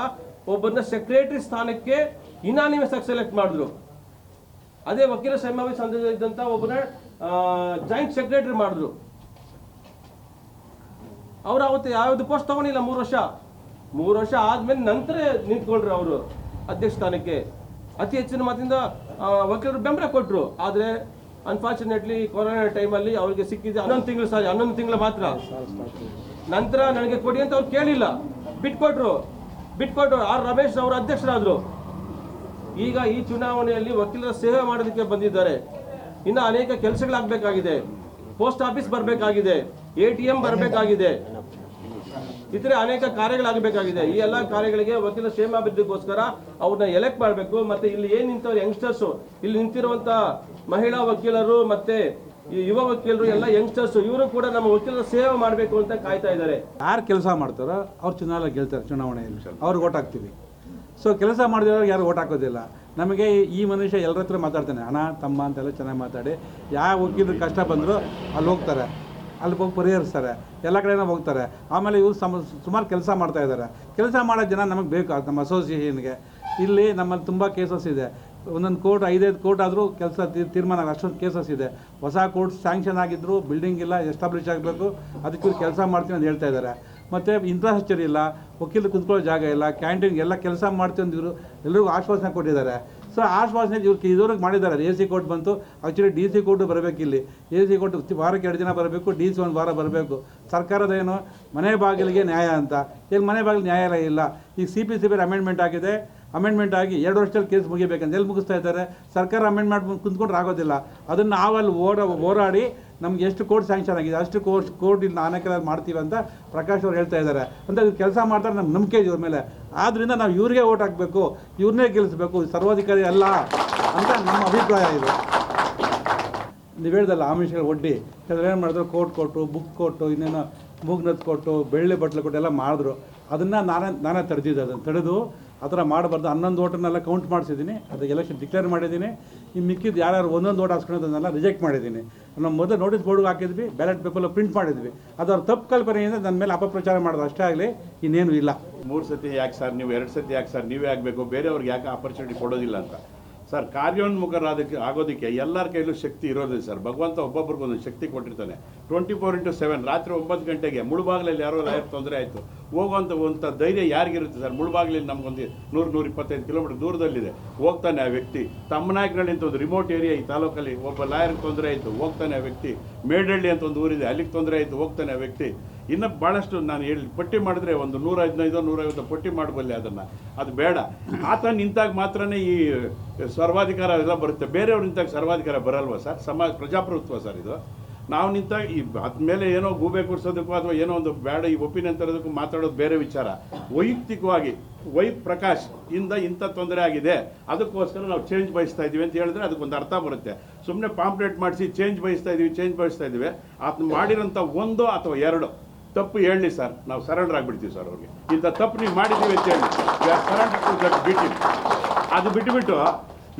ಒಬ್ಬರನ್ನ ಸೆಕ್ರೆಟರಿ ಸ್ಥಾನಕ್ಕೆ ಇನಾನಿಮಸ್ ಆಗಿ ಸೆಲೆಕ್ಟ್ ಮಾಡಿದ್ರು. ಅದೇ ವಕೀಲ ಸಮಾವೇಶ ಇದ್ದಂತ ಒಬ್ಬರನ್ನ ಜಾಯಿಂಟ್ ಸೆಕ್ರೆಟರಿ ಮಾಡಿದ್ರು. ಅವ್ರು ಅವತ್ತು ಯಾವ್ದು ಪೋಸ್ಟ್ ತಗೊಂಡಿಲ್ಲ, ಮೂರು ವರ್ಷ. ಮೂರು ವರ್ಷ ಆದ್ಮೇಲೆ ನಂತರ ನಿಂತ್ಕೊಂಡ್ರು ಅವರು ಅಧ್ಯಕ್ಷ ಸ್ಥಾನಕ್ಕೆ. ಅತಿ ಹೆಚ್ಚಿನ ಮಾತಿಂದ ವಕೀಲರು ಬೆಂಬಲ ಕೊಟ್ಟರು ಆದರೆ ಅನ್ಫಾರ್ಚುನೇಟ್ಲಿ ಕೊರೋನಾ ಟೈಮಲ್ಲಿ ಅವರಿಗೆ ಸಿಕ್ಕಿದೆ ಹನ್ನೊಂದು ತಿಂಗಳು ಸಾರಿ, ಹನ್ನೊಂದು ತಿಂಗಳು ಮಾತ್ರ. ನಂತರ ನನಗೆ ಕೊಡಿ ಅಂತ ಅವ್ರು ಕೇಳಿಲ್ಲ. ಬಿಟ್ಕೊಟ್ರು. ಬಿಟ್ಕೊಟ್ರು ಆರ್ ರಮೇಶ್ ಅವರು ಅಧ್ಯಕ್ಷರಾದ್ರು. ಈಗ ಈ ಚುನಾವಣೆಯಲ್ಲಿ ವಕೀಲರ ಸೇವೆ ಮಾಡೋದಕ್ಕೆ ಬಂದಿದ್ದಾರೆ. ಇನ್ನು ಅನೇಕ ಕೆಲಸಗಳಾಗಬೇಕಾಗಿದೆ. ಪೋಸ್ಟ್ ಆಫೀಸ್ ಬರಬೇಕಾಗಿದೆ. ಎ ಟಿ ಎಂ ಬರಬೇಕಾಗಿದೆ. ಇತರೆ ಅನೇಕ ಕಾರ್ಯಗಳಾಗಬೇಕಾಗಿದೆ. ಈ ಎಲ್ಲ ಕಾರ್ಯಗಳಿಗೆ ವಕೀಲ ಕ್ಷೇಮಾಭಿವೃದ್ಧಿಗೋಸ್ಕರ ಅವ್ರನ್ನ ಎಲೆಕ್ಟ್ ಮಾಡಬೇಕು. ಮತ್ತೆ ಇಲ್ಲಿ ಏನು ನಿಂತವ್ರು ಯಂಗ್ಸ್ಟರ್ಸ್ ಇಲ್ಲಿ ನಿಂತಿರುವಂತ ಮಹಿಳಾ ವಕೀಲರು ಮತ್ತೆ ಈ ಯುವ ವಕೀಲರು ಎಲ್ಲ ಯಂಗ್ಸ್ಟರ್ಸ್ ಇವರು ಕೂಡ ನಮ್ಮ ವಕೀಲರ ಸೇವೆ ಮಾಡಬೇಕು ಅಂತ ಕಾಯ್ತಾ ಇದ್ದಾರೆ. ಯಾರು ಕೆಲಸ ಮಾಡ್ತಾರೋ ಅವ್ರು ಚುನಾವಣೆ ಗೆಲ್ತಾರೆ ಚುನಾವಣೆಯಲ್ಲಿ ಅವ್ರಿಗೆ ಓಟ್ ಹಾಕ್ತೀವಿ. ಸೊ ಕೆಲಸ ಮಾಡಿದವ್ರಿಗೆ ಯಾರು ಓಟ್ ಹಾಕೋದಿಲ್ಲ. ನಮಗೆ ಈ ಮನುಷ್ಯ ಎಲ್ಲರ ಹತ್ರ ಮಾತಾಡ್ತಾನೆ, ಅಣ್ಣ, ತಮ್ಮ ಅಂತೆಲ್ಲ ಚೆನ್ನಾಗಿ ಮಾತಾಡಿ. ಯಾವ ವಕೀಲರು ಕಷ್ಟ ಬಂದರೂ ಅಲ್ಲಿ ಹೋಗ್ತಾರೆ, ಅಲ್ಲಿ ಹೋಗಿ ಪರಿಹರಿಸ್ತಾರೆ, ಎಲ್ಲ ಕಡೆನೂ ಹೋಗ್ತಾರೆ. ಆಮೇಲೆ ಇವರು ಸಮ ಸುಮಾರು ಕೆಲಸ ಮಾಡ್ತಾ ಇದ್ದಾರೆ. ಕೆಲಸ ಮಾಡೋ ಜನ ನಮಗೆ ಬೇಕು ನಮ್ಮ ಅಸೋಸಿಯೇಷನ್ಗೆ ಇಲ್ಲಿ ನಮ್ಮಲ್ಲಿ ತುಂಬ ಕೇಸಸ್ ಇದೆ. ಒಂದೊಂದು ಕೋರ್ಟ್, ಐದೈದು ಕೋರ್ಟ್ ಆದರೂ ಕೆಲಸ ತೀರ್ಮಾನ ಅಷ್ಟೊಂದು ಕೇಸಸ್ ಇದೆ. ಹೊಸ ಕೋರ್ಟ್ ಸ್ಯಾಂಕ್ಷನ್ ಆಗಿದ್ರು ಬಿಲ್ಡಿಂಗ್ ಇಲ್ಲ ಎಸ್ಟಾಬ್ಲಿಷ್ ಆಗಬೇಕು, ಅದಕ್ಕೆ ಕೆಲಸ ಮಾಡ್ತೀನಿ ಅಂತ ಹೇಳ್ತಾ ಇದ್ದಾರೆ. ಮತ್ತು ಇನ್ಫ್ರಾಸ್ಟ್ರಕ್ಚರ್ ಇಲ್ಲ, ವಕೀಲರು ಕುತ್ಕೊಳ್ಳೋ ಜಾಗ ಇಲ್ಲ ಕ್ಯಾಂಟೀನ್ ಎಲ್ಲ ಕೆಲಸ ಮಾಡ್ತೀವಿ ಅಂತ ಇವರು ಎಲ್ಲರಿಗೂ ಆಶ್ವಾಸನೆ ಕೊಟ್ಟಿದ್ದಾರೆ. ಸೊ ಆಶ್ವಾಸನೆ ಇವ್ರು ಇದುವರೆಗೆ ಮಾಡಿದ್ದಾರೆ. ಎ ಸಿ ಕೋರ್ಟ್ ಬಂತು ಆ್ಯಕ್ಚುಲಿ ಡಿ ಸಿ ಕೋರ್ಟು ಬರಬೇಕು ಇಲ್ಲಿ. ಎ ಸಿ ಕೋರ್ಟ್ ವಾರಕ್ಕೆ ಎರಡು ದಿನ ಬರಬೇಕು, ಡಿ ಸಿ ಒಂದು ವಾರ ಬರಬೇಕು. ಸರ್ಕಾರದ ಏನು, ಮನೆ ಬಾಗಿಲಿಗೆ ನ್ಯಾಯ ಅಂತ. ಇಲ್ಲಿ ಮನೆ ಬಾಗಿಲು ನ್ಯಾಯಾಲಯ ಇಲ್ಲ. ಈಗ C P C B amendment ಆಗಿದೆ. ಅಮೆಂಡ್ಮೆಂಟ್ ಆಗಿ ಎರಡು ವರ್ಷದಲ್ಲಿ ಕೇಸ್ ಮುಗಿಬೇಕಂತ ಎಲ್ಲಿ ಮುಗಿಸ್ತಾ ಇದ್ದಾರೆ? ಸರ್ಕಾರ ಅಮೆಂಡ್ ಮಾಡಿ ಕುಂತ್ಕೊಂಡ್ರೆ ಆಗೋದಿಲ್ಲ. ಅದನ್ನು ನಾವಲ್ಲಿ ಓಡ ಹೋರಾಡಿ ನಮ್ಗೆ ಎಷ್ಟು ಕೋರ್ಟ್ ಸ್ಯಾಂಕ್ಷನ್ ಆಗಿದೆ, ಅಷ್ಟು ಕೋರ್ಟ್ ಕೋರ್ಟ್ ಇಲ್ಲಿ ಆನೇಕಲ್ ಮಾಡ್ತೀವಿ ಅಂತ ಪ್ರಕಾಶ್ ಅವ್ರು ಹೇಳ್ತಾ ಇದ್ದಾರೆ. ಅಂತ ಕೆಲಸ ಮಾಡ್ತಾರೆ ನಮ್ಗೆ ನಂಬಿಕೆ ಇವ್ರ ಮೇಲೆ. ಆದ್ದರಿಂದ ನಾವು ಇವ್ರಿಗೆ ಓಟ್ ಹಾಕಬೇಕು ಇವ್ರನ್ನೇ ಗೆಲ್ಲಿಸ್ಬೇಕು, ಸರ್ವಾಧಿಕಾರಿ ಅಲ್ಲ ಅಂತ ನಮ್ಮ ಅಭಿಪ್ರಾಯ ಇದೆ. ನೀವು ಹೇಳ್ದಲ್ಲ ಆಮಿಷಗಳ ಒಡ್ಡಿ. ಕೆಲವ್ರು ಏನು ಮಾಡಿದ್ರು ಕೋಟ್ ಕೊಟ್ಟು, ಬುಕ್ ಕೊಟ್ಟು, ಇನ್ನೇನೋ ಮೂಗ್ನತ್ ಕೊಟ್ಟು, ಬೆಳ್ಳಿ ಬಟ್ಲು ಕೊಟ್ಟು ಎಲ್ಲ ಮಾಡಿದ್ರು. ಅದನ್ನು ನಾನೇ ನಾನೇ ತಡೆದಿದ್ದೆ, ಅದನ್ನು ತಡೆದು ಆ ಥರ ಮಾಡಬಾರ್ದು. ಹನ್ನೊಂದು ಓಟನ್ನೆಲ್ಲ ಕೌಂಟ್ ಮಾಡಿಸಿದ್ದೀನಿ. ಅದು ಎಲೆಕ್ಷನ್ ಡಿಕ್ಲೇರ್ ಮಾಡಿದ್ದೀನಿ. ಈ ಮಿಕ್ಕಿದ್ದು ಯಾರ್ಯಾರು ಒಂದೊಂದು ಓಟ್ ಹಾಸ್ಕೊಂಡಿದ್ದನ್ನೆಲ್ಲ ರಿಜೆಕ್ಟ್ ಮಾಡಿದ್ದೀನಿ. ನಮ್ಮ ಮೊದಲು ನೋಟಿಸ್ ಬೋರ್ಡ್ಗೆ ಹಾಕಿದ್ವಿ ಬ್ಯಾಲೆಟ್ ಪೇಪರ್ ಪ್ರಿಂಟ್ ಮಾಡಿದ್ವಿ. ಅದರ ತಪ್ಪು ಕಲ್ಪನೆಯಿಂದ ನನ್ನ ಮೇಲೆ ಅಪಪ್ರಚಾರ ಮಾಡೋದು ಅಷ್ಟೇ ಆಗಲಿ, ಇನ್ನೇನು ಇಲ್ಲ. ಮೂರು ಸತಿ ಯಾಕೆ ಸರ್ ನೀವು, ಎರಡು ಸತಿ ಯಾಕೆ ಸರ್ ನೀವೇ ಆಗಬೇಕು? ಬೇರೆಯವ್ರಿಗೆ ಯಾಕೆ ಆಪರ್ಚುನಿಟಿ ಕೊಡೋದಿಲ್ಲ ಅಂತ? ಸರ್ ಕಾರ್ಯೋನ್ಮುಖರಾದಕ್ಕೆ, ಆಗೋದಕ್ಕೆ ಎಲ್ಲರ ಕೈಲೂ ಶಕ್ತಿ ಇರೋದಿಲ್ಲ ಸರ್ ಭಗವಂತ ಒಬ್ಬೊಬ್ರಿಗೊಂದು ಶಕ್ತಿ ಕೊಟ್ಟಿರ್ತಾನೆ. ಟ್ವೆಂಟಿ ಫೋರ್ ಇಂಟು ಸೆವೆನ್ ರಾತ್ರಿ ಒಂಬತ್ತು ಗಂಟೆಗೆ ಮುಳುಬಾಗ್ಲಲ್ಲಿ ಯಾರೋ ಲಾಯರ್ ತೊಂದರೆ ಆಯಿತು? ಹೋಗುವಂಥ ಒಂಥ ಧೈರ್ಯ ಯಾರಿಗಿರುತ್ತೆ ಸರ್? ಮುಳುಬಾಗ್ಲಲ್ಲಿ ನಮಗೊಂದು ನೂರು, ನೂರ ಇಪ್ಪತ್ತೈದು ಕಿಲೋಮೀಟರ್ ದೂರದಲ್ಲಿದೆ. ಹೋಗ್ತಾನೆ ಆ ವ್ಯಕ್ತಿ. ತಮ್ಮನಾಯಕನಹಳ್ಳಿ ಅಂತ ಒಂದು ರಿಮೋಟ್ ಏರಿಯಾ ಈ ತಾಲೂಕಲ್ಲಿ ಒಬ್ಬ ಲಾಯರ್ಗೆ ತೊಂದರೆ ಆಯಿತು, ಹೋಗ್ತಾನೆ ಆ ವ್ಯಕ್ತಿ. ಮೇಡಹಳ್ಳಿ ಅಂತ ಒಂದು ಊರಿದೆ, ಅಲ್ಲಿಗೆ ತೊಂದರೆ ಆಯಿತು, ಹೋಗ್ತಾನೆ ಆ ವ್ಯಕ್ತಿ. ಇನ್ನು ಭಾಳಷ್ಟು ನಾನು ಹೇಳಿ, ಪಟ್ಟಿ ಮಾಡಿದ್ರೆ ಒಂದು ನೂರ ಹದಿನೈದು ನೂರೈವತ್ತು ಪಟ್ಟಿ ಮಾಡಬಲ್ಲೆ ಅದನ್ನು. ಅದು ಬೇಡ. ಆತ ನಿಂತಾಗ ಮಾತ್ರನೇ ಈ ಸರ್ವಾಧಿಕಾರ ಎಲ್ಲ ಬರುತ್ತೆ. ಬೇರೆಯವ್ರು ನಿಂತಾಗ ಸರ್ವಾಧಿಕಾರ ಬರಲ್ವ ಸರ್? ಸಮಾಜ ಪ್ರಜಾಪ್ರಭುತ್ವ ಸರ್ ಇದು. ನಾವು ನಿಂತಾಗ ಈ ಅದ್ಮೇಲೆ ಏನೋ ಗೂಬೆ ಕೂರಿಸೋದಕ್ಕೂ ಅಥವಾ ಏನೋ ಒಂದು ಬೇಡ, ಈ ಒಪಿನಿಯನ್ ತರೋದಕ್ಕೂ ಮಾತಾಡೋದು ಬೇರೆ ವಿಚಾರ. ವೈಯಕ್ತಿಕವಾಗಿ, ವೈ ಪ್ರಕಾಶ್ ಇಂದ ಇಂಥ ತೊಂದರೆ ಆಗಿದೆ. ಅದಕ್ಕೋಸ್ಕರ ನಾವು ಚೇಂಜ್ ಬಯಸ್ತಾ ಇದ್ದೀವಿ ಅಂತ ಹೇಳಿದ್ರೆ ಅದಕ್ಕೊಂದು ಅರ್ಥ ಬರುತ್ತೆ. ಸುಮ್ಮನೆ ಪಾಂಪ್ಲೇಟ್ ಮಾಡಿಸಿ ಚೇಂಜ್ ಬಯಸ್ತಾ ಇದ್ದೀವಿ ಚೇಂಜ್ ಬಯಸ್ತಾ ಇದ್ದೀವಿ. ಅದನ್ನ ಮಾಡಿರೋಂಥ ಒಂದು ಅಥವಾ ಎರಡು, ತಪ್ಪು ಹೇಳಿ ಸರ್. ನಾವು ಸರೆಂಡರ್ ಆಗಿಬಿಡ್ತೀವಿ ಸರ್ ಅವ್ರಿಗೆ. ಇಂಥ ತಪ್ಪು ನೀವು ಮಾಡಿದ್ದೀವಿ ಅಂತ ಹೇಳಿ. ಸರೆಂಡರ್ ಟು ದಟ್ ಬಿಟ್ಟಿ ಅದು ಬಿಟ್ಟುಬಿಟ್ಟು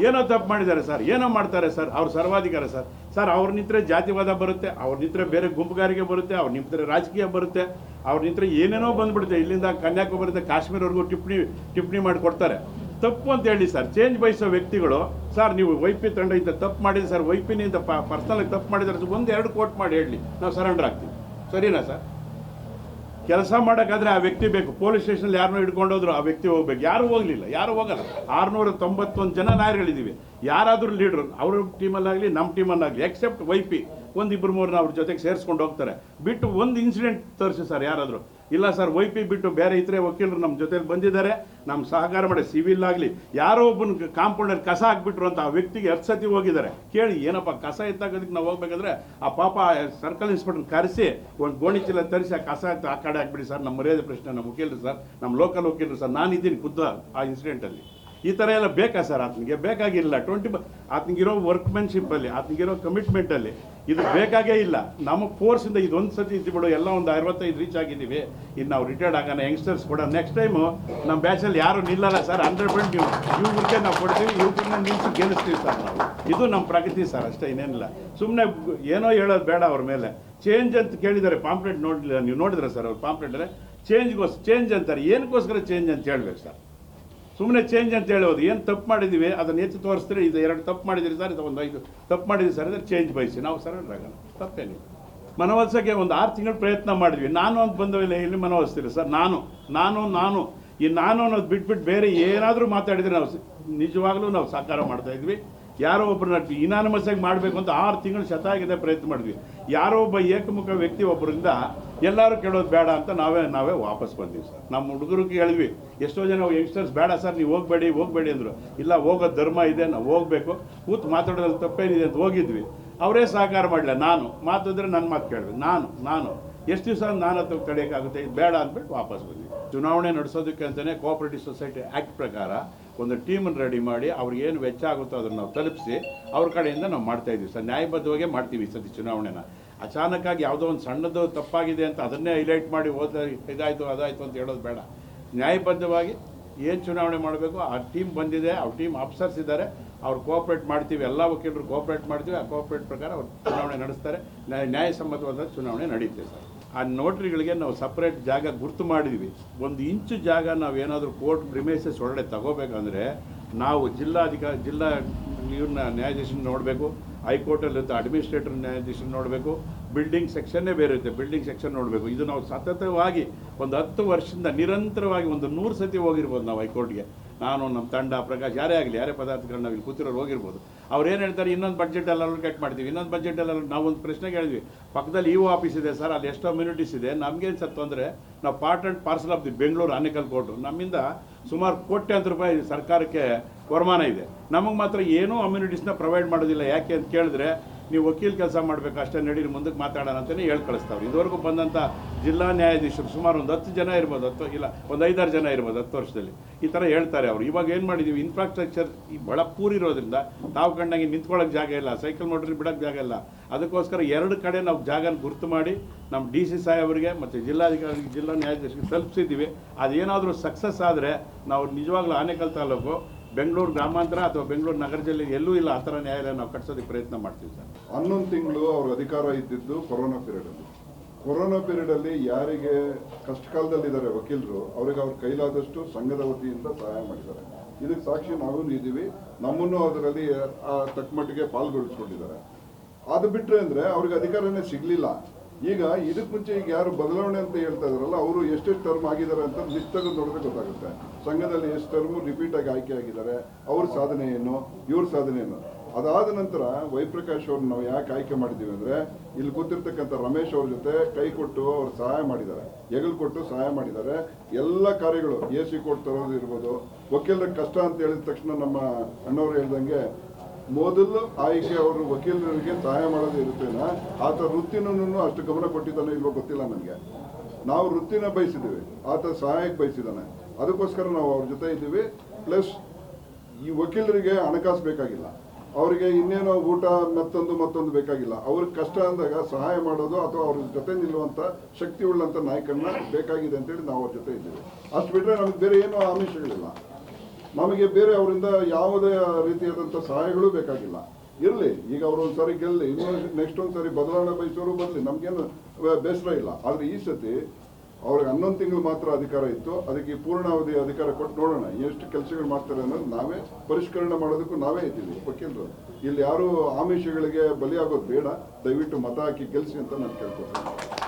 ಏನೋ ತಪ್ಪು ಮಾಡಿದ್ದಾರೆ ಸರ್, ಏನೋ ಮಾಡ್ತಾರೆ ಸರ್, ಅವ್ರು ಸರ್ವಾಧಿಕಾರ ಸರ್. ಸರ್, ಅವ್ರ ನಿಂತರೆ ಜಾತಿವಾದ ಬರುತ್ತೆ, ಅವ್ರ ನಿಂತರೆ ಬೇರೆ ಗುಂಪುಗಾರಿಕೆ ಬರುತ್ತೆ, ಅವ್ರು ನಿಂತರೆ ರಾಜಕೀಯ ಬರುತ್ತೆ, ಅವ್ರ ನಿಂತರೆ ಏನೇನೋ ಬಂದ್ಬಿಡುತ್ತೆ. ಇಲ್ಲಿಂದ ಕನ್ಯಾಕುಮಾರಿಯಿಂದ ಕಾಶ್ಮೀರವರೆಗೂ ಟಿಪ್ಪಣಿ ಟಿಪ್ಪಣಿ ಮಾಡಿ ಕೊಡ್ತಾರೆ. ತಪ್ಪು ಅಂತ ಹೇಳಿ ಸರ್ ಚೇಂಜ್ ಬಯಸೋ ವ್ಯಕ್ತಿಗಳು, ಸರ್, ನೀವು ವೈಪಿ ತಂಡ ಇಂಥ ತಪ್ಪು ಮಾಡಿದ್ರೆ ಸರ್, ವೈಪಿನಿಂದ ಪರ್ಸನಲ್ ತಪ್ಪು ಮಾಡಿದ್ರೆ ಒಂದು ಎರಡು ಕೋಟ್ ಮಾಡಿ ಹೇಳಿ, ನಾವು ಸರೆಂಡರ್ ಆಗ್ತೀವಿ. ಸರಿನಾ ಸರ್? ಕೆಲಸ ಮಾಡೋಕ್ಕಾದ್ರೆ ಆ ವ್ಯಕ್ತಿ ಬೇಕು. ಪೊಲೀಸ್ ಸ್ಟೇಷನಲ್ಲಿ ಯಾರನ್ನೋ ಹಿಡ್ಕೊಂಡೋದ್ರು ಆ ವ್ಯಕ್ತಿ ಹೋಗ್ಬೇಕು. ಯಾರು ಹೋಗಲಿಲ್ಲ, ಯಾರು ಹೋಗಲ್ಲ. ಆರುನೂರ ತೊಂಬತ್ತೊಂದು ಜನ ನಾಯರುಗಳಿದ್ದೀವಿ. ಯಾರಾದರೂ ಲೀಡ್ರು, ಅವ್ರ ಟೀಮಲ್ಲಾಗಲಿ ನಮ್ಮ ಟೀಮಲ್ಲಾಗಲಿ ಎಕ್ಸೆಪ್ಟ್ ವೈ ಪಿ ಒಂದು ಒಂದಿಬ್ಬರು ಮೂರನ್ನ ಅವ್ರ ಜೊತೆಗೆ ಸೇರಿಸ್ಕೊಂಡು ಹೋಗ್ತಾರೆ. ಬಿಟ್ಟು ಒಂದು ಇನ್ಸಿಡೆಂಟ್ ತೋರಿಸಿ ಸರ್ ಯಾರಾದರೂ. ಇಲ್ಲ ಸರ್ ವೈ ಪಿ ಬಿಟ್ಟು ಬೇರೆ ಇತರೆ ವಕೀಲರು ನಮ್ಮ ಜೊತೆಲಿ ಬಂದಿದ್ದಾರೆ. ನಮ್ಮ ಸಹಕಾರ ಮಾಡಿ ಸಿವಿಲ್ ಆಗಲಿ, ಯಾರೋ ಒಬ್ಬನ ಕಾಂಪೌಂಡಲ್ಲಿ ಕಸ ಹಾಕ್ಬಿಟ್ರು ಅಂತ ಆ ವ್ಯಕ್ತಿಗೆ ಎರಡು ಸತಿ ಹೋಗಿದ್ದಾರೆ. ಕೇಳಿ, ಏನಪ್ಪ, ಕಸ ಎತ್ತಾಗೋದಕ್ಕೆ ನಾವು ಹೋಗ್ಬೇಕಾದ್ರೆ ಆ ಪಾಪ ಸರ್ಕಲ್ ಇನ್ಸ್ಪೆಕ್ಟರ್ ಕರೆಸಿ, ಒಂದು ಗೋಣಿ ಚೀಲ ತರಿಸಿ ಆ ಕಸ ಆ ಕಡೆ ಹಾಕ್ಬಿಡಿ ಸರ್ ನಮ್ಮ ಮರ್ಯಾದೆ ಪ್ರಶ್ನೆ ನಮ್ಮ ವಕೀಲರು ಸರ್ ನಮ್ಮ ಲೋಕಲ್ ವಕೀಲರು ಸರ್, ನಾನಿದ್ದೀನಿ ಖುದ್ದು ಆ ಇನ್ಸಿಡೆಂಟಲ್ಲಿ. ಈ ಥರ ಎಲ್ಲ ಬೇಕಾ ಸರ್, ಆತನಿಗೆ? ಬೇಕಾಗಿಲ್ಲ. ಟ್ವೆಂಟಿ ಆತನಿಗಿರೋ ವರ್ಕ್ಮೆನ್ಶಿಪ್ಪಲ್ಲಿ ಆತನಿಗಿರೋ ಕಮಿಟ್ಮೆಂಟಲ್ಲಿ ಇದು ಬೇಕಾಗೇ ಇಲ್ಲ. ನಮ್ಮ ಫೋರ್ಸಿಂದ ಇದೊಂದು ಸತಿ ಇದ್ದು ಬಿಡು, ಎಲ್ಲ ಒಂದು ಅರವತ್ತೈದು ರೀಚ್ ಆಗಿದ್ದೀವಿ. ಇನ್ನು ನಾವು ರಿಟೈರ್ಡ್ ಆಗೋಣ ಯಂಗ್ಸ್ಟರ್ಸ್ ಕೂಡ. ನೆಕ್ಸ್ಟ್ ಟೈಮು ನಮ್ಮ ಬ್ಯಾಚಲ್ಲಿ ಯಾರು ನಿಲ್ಲಲ್ಲ ಸರ್ ಹಂಡ್ರೆಡ್ ಪರ್ಸೆಂಟ್ ನೀವು. ಇವ್ರಿಗೆ ನಾವು ಕೊಡ್ತೀವಿ ಇವ್ರನ್ನ ನಿಲ್ಲಿಸಿ ಗೆಲ್ಲಿಸ್ತೀವಿ ಸರ್ ನಾವು. ಇದು ನಮ್ಮ ಪ್ರಗತಿ ಸರ್ ಅಷ್ಟೇ, ಇನ್ನೇನಿಲ್ಲ. ಸುಮ್ಮನೆ ಏನೋ ಹೇಳೋದು ಬೇಡ ಅವ್ರ ಮೇಲೆ. ಚೇಂಜ್ ಅಂತ ಕೇಳಿದ್ದಾರೆ ಪಾಂಪ್ಲೆಟ್ ನೋಡಲಿಲ್ಲ, ನೀವು ನೋಡಿದ್ರೆ ಸರ್ ಅವ್ರು ಪಾಂಪ್ಲೆಟ್ ಚೇಂಜ್ಗೋಸ್ ಚೇಂಜ್ ಅಂತಾರೆ. ಏನಕ್ಕೋಸ್ಕರ ಚೇಂಜ್ ಅಂತ ಹೇಳ್ಬೇಕು ಸರ್ ಸುಮ್ಮನೆ ಚೇಂಜ್ ಅಂತ ಹೇಳೋದು. ಏನು ತಪ್ಪು ಮಾಡಿದ್ದೀವಿ? ಅದನ್ನು ಎತ್ತಿ ತೋರಿಸಿದ್ರೆ ಇದು ಎರಡು ತಪ್ಪು ಮಾಡಿದಿರಿ ಸರ್, ಇದು ಒಂದು ಐದು ತಪ್ಪು ಮಾಡಿದ್ರಿ ಸರ್ ಅಂದರೆ ಚೇಂಜ್ ಬಯಸಿ. ನಾವು ಸರಳ ಆಗೋಣ ತಪ್ಪೇನಿಲ್ಲ ಮನವೊಲಿಸೋಕ್ಕೆ ಒಂದು ಆರು ತಿಂಗಳು ಪ್ರಯತ್ನ ಮಾಡಿದ್ವಿ. ನಾನು ಅಂತ ಬಂದವಿಲ್ಲ ಇಲ್ಲಿ ಮನವೊಲಿಸ್ತೀರಿ ಸರ್? ನಾನು ನಾನು ನಾನು. ಈ ನಾನು ಅನ್ನೋದು ಬಿಟ್ಬಿಟ್ಟು ಬೇರೆ ಏನಾದರೂ ಮಾತಾಡಿದರೆ ನಾವು ನಿಜವಾಗ್ಲೂ ನಾವು ಸಾಕಾರ ಮಾಡ್ತಾ ಇದ್ವಿ. ಯಾರೋ ಒಬ್ಬರನ್ನ ಇನಾನಮಸ್ ಆಗಿ ಮಾಡಬೇಕು ಅಂತ ಆರು ತಿಂಗಳು ಶತಾಗಿದೆ ಪ್ರಯತ್ನ ಮಾಡಿದ್ವಿ. ಯಾರೋ ಒಬ್ಬ ಏಕಮುಖ ವ್ಯಕ್ತಿ ಒಬ್ಬರಿಂದ ಎಲ್ಲರೂ ಕೇಳೋದು ಬೇಡ ಅಂತ ನಾವೇ ನಾವೇ ವಾಪಸ್ ಬಂದೀವಿ ಸರ್. ನಮ್ಮ ಹುಡುಗರಿಗೆ ಹೇಳಿದ್ವಿ, ಎಷ್ಟೋ ಜನ ಯಂಗ್ಸ್ಟರ್ಸ್ ಬೇಡ ಸರ್, ನೀವು ಹೋಗಬೇಡಿ ಹೋಗಬೇಡಿ ಅಂದರು. ಇಲ್ಲ, ಹೋಗೋ ಧರ್ಮ ಇದೆ, ನಾವು ಹೋಗಬೇಕು. ಕೂತು ಮಾತಾಡೋದ್ರಲ್ಲಿ ತಪ್ಪೇನಿದೆ ಅಂತ ಹೋಗಿದ್ವಿ. ಅವರೇ ಸಹಕಾರ ಮಾಡಲಿಲ್ಲ. ನಾನು ಮಾತಾದ್ರೆ ನನ್ನ ಮಾತು ಕೇಳಬೇಕು. ನಾನು ನಾನು. ಎಷ್ಟು ದಿವಸ ನಾನು ಹತ್ರ ತಡೆಯೋಕ್ಕಾಗುತ್ತೆ, ಇದು ಬೇಡ ಅಂದ್ಬಿಟ್ಟು ವಾಪಸ್ ಬಂದ್ವಿ. ಚುನಾವಣೆ ನಡೆಸೋದಕ್ಕೆ ಅಂತಲೇ ಕೋಆಪರೇಟಿವ್ ಸೊಸೈಟಿ ಆ್ಯಕ್ಟ್ ಪ್ರಕಾರ ಒಂದು ಟೀಮನ್ನು ರೆಡಿ ಮಾಡಿ, ಅವ್ರಿಗೆ ಏನು ವೆಚ್ಚ ಆಗುತ್ತೋ ಅದನ್ನು ನಾವು ತಲುಪಿಸಿ, ಅವ್ರ ಕಡೆಯಿಂದ ನಾವು ಮಾಡ್ತಾ ಇದ್ವಿ ಸರ್. ನ್ಯಾಯಬದ್ಧವಾಗೇ ಮಾಡ್ತೀವಿ ಈ ಸತಿ ಚುನಾವಣೆನ. ಅಚಾನಕ್ಕಾಗಿ ಯಾವುದೋ ಒಂದು ಸಣ್ಣದು ತಪ್ಪಾಗಿದೆ ಅಂತ ಅದನ್ನೇ ಹೈಲೈಟ್ ಮಾಡಿ ಹೋದ ಇದಾಯಿತು, ಅದಾಯಿತು ಅಂತ ಹೇಳೋದು ಬೇಡ. ನ್ಯಾಯಬದ್ಧವಾಗಿ ಏನು ಚುನಾವಣೆ ಮಾಡಬೇಕು? ಆ ಟೀಮ್ ಬಂದಿದೆ, ಅವ್ರ ಟೀಮ್ ಆಫೀಸರ್ಸ್ ಇದ್ದಾರೆ, ಅವ್ರು ಕೋಆಪ್ರೇಟ್ ಮಾಡ್ತೀವಿ, ಎಲ್ಲ ವಕೀಲರು ಕೋಆಪ್ರೇಟ್ ಮಾಡ್ತೀವಿ, ಆ ಕೋಆಪ್ರೇಟ್ ಪ್ರಕಾರ ಅವ್ರು ಚುನಾವಣೆ ನಡೆಸ್ತಾರೆ. ನ್ಯಾಯ ನ್ಯಾಯಸಮ್ಮತವಾದ ಚುನಾವಣೆ ನಡೆಯುತ್ತೆ ಸರ್. ಆ ನೋಟ್ರಿಗಳಿಗೆ ನಾವು ಸಪ್ರೇಟ್ ಜಾಗ ಗುರ್ತು ಮಾಡಿದ್ವಿ. ಒಂದು ಇಂಚು ಜಾಗ ನಾವು ಏನಾದರೂ ಕೋರ್ಟ್ ಪ್ರಿಮೇಸಸ್ ಒಳ್ಳೆ ತಗೋಬೇಕಂದ್ರೆ ನಾವು ಜಿಲ್ಲಾಧಿಕಾರಿ ಜಿಲ್ಲಾ ನೀರಿನ ನ್ಯಾಯಾಧೀಶನ ನೋಡಬೇಕು ಹೈಕೋರ್ಟಲ್ಲಿ ಅಡ್ಮಿನಿಸ್ಟ್ರೇಟರ್ ನ್ಯಾಯಾಧೀಶನ ನೋಡಬೇಕು, ಬಿಲ್ಡಿಂಗ್ ಸೆಕ್ಷನ್ನೇ ಬೇರೆ ಇರುತ್ತೆ, ಬಿಲ್ಡಿಂಗ್ ಸೆಕ್ಷನ್ ನೋಡಬೇಕು. ಇದು ನಾವು ಸತತವಾಗಿ ಒಂದು ಹತ್ತು ವರ್ಷದಿಂದ ನಿರಂತರವಾಗಿ ಒಂದು ನೂರು ಸತಿ ಹೋಗಿರ್ಬೋದು ನಾವು ಹೈಕೋರ್ಟ್ಗೆ. ನಾನು, ನಮ್ಮ ತಂಡ, ಪ್ರಕಾಶ್, ಯಾರೇ ಆಗಲಿ, ಯಾರೇ ಪದಾರ್ಥಗಳನ್ನ ನಾವು ಇಲ್ಲಿ ಕೂತಿರೋರು ಹೋಗಿರ್ಬೋದು. ಅವ್ರು ಏನು ಹೇಳ್ತಾರೆ, ಇನ್ನೊಂದು ಬಜೆಟ್ ಅಲ್ಲಿ ಕಟ್ ಮಾಡ್ತೀವಿ, ಇನ್ನೊಂದು ಬಜೆಟ್ ಅಲ್ಲಿ ನಾವು ಒಂದು ಪ್ರಶ್ನೆ ಕೇಳಿದ್ವಿ ಪಕ್ಕದಲ್ಲಿ ಇವು ಆಫೀಸ್ ಇದೆ ಸರ್, ಅಲ್ಲಿ ಎಷ್ಟೋ ಮ್ಯೂನಿಟೀಸ್ ಇದೆ, ನಮಗೇನು ಸತ್ತು ಅಂದರೆ, ನಾವು part and parcel of the Bengaluru Anekal court ನಮ್ಮಿಂದ ಸುಮಾರು ಕೋಟ್ಯಾಂತರ ರೂಪಾಯಿ ಸರ್ಕಾರಕ್ಕೆ ವರಮಾನ ಇದೆ. ನಮಗೆ ಮಾತ್ರ ಏನೂ ಅಮ್ಯುನಿಟೀಸ್ನ ಪ್ರೊವೈಡ್ ಮಾಡೋದಿಲ್ಲ. ಯಾಕೆ ಅಂತ ಕೇಳಿದ್ರೆ ನೀವು ವಕೀಲ್ ಕೆಲಸ ಮಾಡಬೇಕು, ಅಷ್ಟೇ ನಡೀರಿ, ಮುಂದಕ್ಕೆ ಮಾತಾಡೋಣ ಅಂತಲೇ ಹೇಳಿ ಕಳಿಸ್ತಾವ್ರು. ಇದುವರೆಗೂ ಬಂದಂಥ ಜಿಲ್ಲಾ ನ್ಯಾಯಾಧೀಶರು ಸುಮಾರು ಒಂದು ಹತ್ತು ಜನ ಇರ್ಬೋದು, ಹತ್ತು ಇಲ್ಲ, ಒಂದು ಐದಾರು ಜನ ಇರ್ಬೋದು ಹತ್ತು ವರ್ಷದಲ್ಲಿ. ಈ ಥರ ಹೇಳ್ತಾರೆ ಅವರು. ಇವಾಗ ಏನು ಮಾಡಿದ್ದೀವಿ ಇನ್ಫ್ರಾಸ್ಟ್ರಕ್ಚರ್ ಈ ಭಾಳ ಪೂರಿರೋದ್ರಿಂದ ತಾವು ಕಂಡಂಗೆ ನಿಂತ್ಕೊಳ್ಳೋಕೆ ಜಾಗ ಇಲ್ಲ ಸೈಕಲ್ ಮೋಟ್ರಿಗೆ ಬಿಡೋಕ್ಕೆ ಜಾಗ ಇಲ್ಲ. ಅದಕ್ಕೋಸ್ಕರ ಎರಡು ಕಡೆ ನಾವು ಜಾಗನ ಗುರ್ತು ಮಾಡಿ ನಮ್ಮ ಡಿ ಸಿ ಸಾಹೇಬರಿಗೆ ಮತ್ತು ಜಿಲ್ಲಾಧಿಕಾರಿಗೆ, ಜಿಲ್ಲಾ ನ್ಯಾಯಾಧೀಶರಿಗೆ ತಲುಪಿಸಿದ್ದೀವಿ. ಅದೇನಾದರೂ ಸಕ್ಸಸ್ ಆದರೆ ನಾವು ನಿಜವಾಗ್ಲೂ ಆನೇಕಲ್ ತಾಲೂಕು ಬೆಂಗಳೂರು ಗ್ರಾಮಾಂತರ ಅಥವಾ ಬೆಂಗಳೂರು ನಗರ ಜಿಲ್ಲೆ ಎಲ್ಲೂ ಇಲ್ಲ ಆ ಥರ ನ್ಯಾಯಾಲಯ ನಾವು ಕಟ್ಸೋದಕ್ಕೆ ಪ್ರಯತ್ನ ಮಾಡ್ತೀವಿ ಸರ್. ಹನ್ನೊಂದು ತಿಂಗಳು ಅವ್ರ ಅಧಿಕಾರ ಇದ್ದಿದ್ದು ಕೊರೋನಾ ಪೀರಿಯಡಲ್ಲಿ ಕೊರೋನಾ ಪೀರಿಯಡಲ್ಲಿ ಯಾರಿಗೆ ಕಷ್ಟ ಕಾಲದಲ್ಲಿದ್ದಾರೆ ವಕೀಲರು, ಅವ್ರಿಗೆ ಅವ್ರ ಕೈಲಾದಷ್ಟು ಸಂಘದ ವತಿಯಿಂದ ಸಹಾಯ ಮಾಡಿದ್ದಾರೆ. ಇದಕ್ಕೆ ಸಾಕ್ಷಿ ನಾವು ಇದ್ದೀವಿ ನಮ್ಮನ್ನು ಅದರಲ್ಲಿ, ಆ, ತಕ್ಕ ಮಟ್ಟಿಗೆ ಪಾಲ್ಗೊಳಿಸ್ಕೊಂಡಿದ್ದಾರೆ. ಅದು ಬಿಟ್ರೆ ಅಂದ್ರೆ ಅವ್ರಿಗೆ ಅಧಿಕಾರನೇ ಸಿಗ್ಲಿಲ್ಲ. ಈಗ ಇದಕ್ಕೆ ಮುಂಚೆ ಈಗ ಯಾರು ಬದಲಾವಣೆ ಅಂತ ಹೇಳ್ತಾ ಇದಾರಲ್ಲ ಅವರು ಎಷ್ಟೆಷ್ಟು ಟರ್ಮ್ ಆಗಿದ್ದಾರೆ ಅಂತ ಲಿಸ್ಟ್ ತೆಗೆದು ನೋಡಿದ್ರೆ ಗೊತ್ತಾಗುತ್ತೆ. ಸಂಘದಲ್ಲಿ ಎಷ್ಟು ಟರ್ಮ್ ರಿಪೀಟ್ ಆಗಿ ಆಯ್ಕೆ ಆಗಿದ್ದಾರೆ, ಅವ್ರ ಸಾಧನೆ ಏನು, ಇವ್ರ ಸಾಧನೆ ಏನು? ಅದಾದ ನಂತರ ವೈಪ್ರಕಾಶ್ ಅವ್ರನ್ನ ನಾವು ಯಾಕೆ ಆಯ್ಕೆ ಮಾಡಿದ್ದೀವಿ ಅಂದರೆ, ಇಲ್ಲಿ ಕೂತಿರ್ತಕ್ಕಂಥ ರಮೇಶ್ ಅವ್ರ ಜೊತೆ ಕೈ ಕೊಟ್ಟು ಅವ್ರು ಸಹಾಯ ಮಾಡಿದ್ದಾರೆ, ಹೆಗಲು ಕೊಟ್ಟು ಸಹಾಯ ಮಾಡಿದ್ದಾರೆ. ಎಲ್ಲ ಕಾರ್ಯಗಳು ಎ ಸಿ ಕೋರ್ಟ್ ತರೋದು ಇರ್ಬೋದು. ವಕೀಲರ ಕಷ್ಟ ಅಂತ ಹೇಳಿದ ತಕ್ಷಣ ನಮ್ಮ ಅಣ್ಣವ್ರು ಹೇಳ್ದಂಗೆ ಮೊದಲು ಆಯ್ಕೆ ಅವರು ವಕೀಲರಿಗೆ ಸಹಾಯ ಮಾಡೋದು ಇರುತ್ತೇನ? ಆತ ವೃತ್ತಿನೂ ಅಷ್ಟು ಗಮನ ಕೊಟ್ಟಿದ್ದಾನೆ ಇಲ್ವೋ ಗೊತ್ತಿಲ್ಲ ನನಗೆ. ನಾವು ವೃತ್ತಿನ ಬಯಸಿದ್ದೀವಿ. ಆತ ಸಹಾಯಕ್ಕೆ ಬಯಸಿದ್ದಾನೆ. ಅದಕ್ಕೋಸ್ಕರ ನಾವು ಅವ್ರ ಜೊತೆ ಇದ್ದೀವಿ. ಪ್ಲಸ್ ಈ ವಕೀಲರಿಗೆ ಹಣಕಾಸು ಬೇಕಾಗಿಲ್ಲ. ಅವರಿಗೆ ಇನ್ನೇನೋ ಊಟ ಮತ್ತೊಂದು ಮತ್ತೊಂದು ಬೇಕಾಗಿಲ್ಲ. ಅವ್ರಿಗೆ ಕಷ್ಟ ಅಂದಾಗ ಸಹಾಯ ಮಾಡೋದು ಅಥವಾ ಅವ್ರ ಜೊತೆ ನಿಲ್ಲುವಂಥ ಶಕ್ತಿ ಉಳ್ಳಂಥ ನಾಯಕನ್ನ ಬೇಕಾಗಿದೆ ಅಂತೇಳಿ ನಾವು ಅವ್ರ ಜೊತೆ ಇದ್ದೀವಿ. ಅಷ್ಟು ಬಿಟ್ಟರೆ ನಮಗೆ ಬೇರೆ ಏನೋ ಆಮಿಷಗಳಿಲ್ಲ. ನಮಗೆ ಬೇರೆ ಅವರಿಂದ ಯಾವುದೇ ರೀತಿಯಾದಂಥ ಸಹಾಯಗಳು ಬೇಕಾಗಿಲ್ಲ. ಇರಲಿ, ಈಗ ಅವರು ಒಂದ್ಸರಿ ಗೆಲ್ಲಿ, ಇನ್ನೊಂದು ನೆಕ್ಸ್ಟ್ ಒಂದ್ಸರಿ ಬದಲಾವಣೆ ಬಯಸೋರು ಬರಲಿ, ನಮಗೇನು ಬೇಸರ ಇಲ್ಲ. ಆದರೆ ಈ ಸತಿ ಅವ್ರಿಗೆ ಹನ್ನೊಂದು ತಿಂಗಳು ಮಾತ್ರ ಅಧಿಕಾರ ಇತ್ತು. ಅದಕ್ಕೆ ಪೂರ್ಣಾವಧಿ ಅಧಿಕಾರ ಕೊಟ್ಟು ನೋಡೋಣ, ಎಷ್ಟು ಕೆಲಸಗಳು ಮಾಡ್ತಾರೆ ಅನ್ನೋದು ನಾವೇ ಪರಿಷ್ಕರಣೆ ಮಾಡೋದಕ್ಕೂ ನಾವೇ ಇದ್ದೀವಿ. ವಕೀಲರು, ಇಲ್ಲಿ ಯಾರು ಆಮಿಷಗಳಿಗೆ ಬಲಿಯಾಗೋದು ಬೇಡ. ದಯವಿಟ್ಟು ಮತ ಹಾಕಿ ಗೆಲ್ಲಿಸಿ ಅಂತ ನಾನು ಕೇಳ್ಕೊತೀನಿ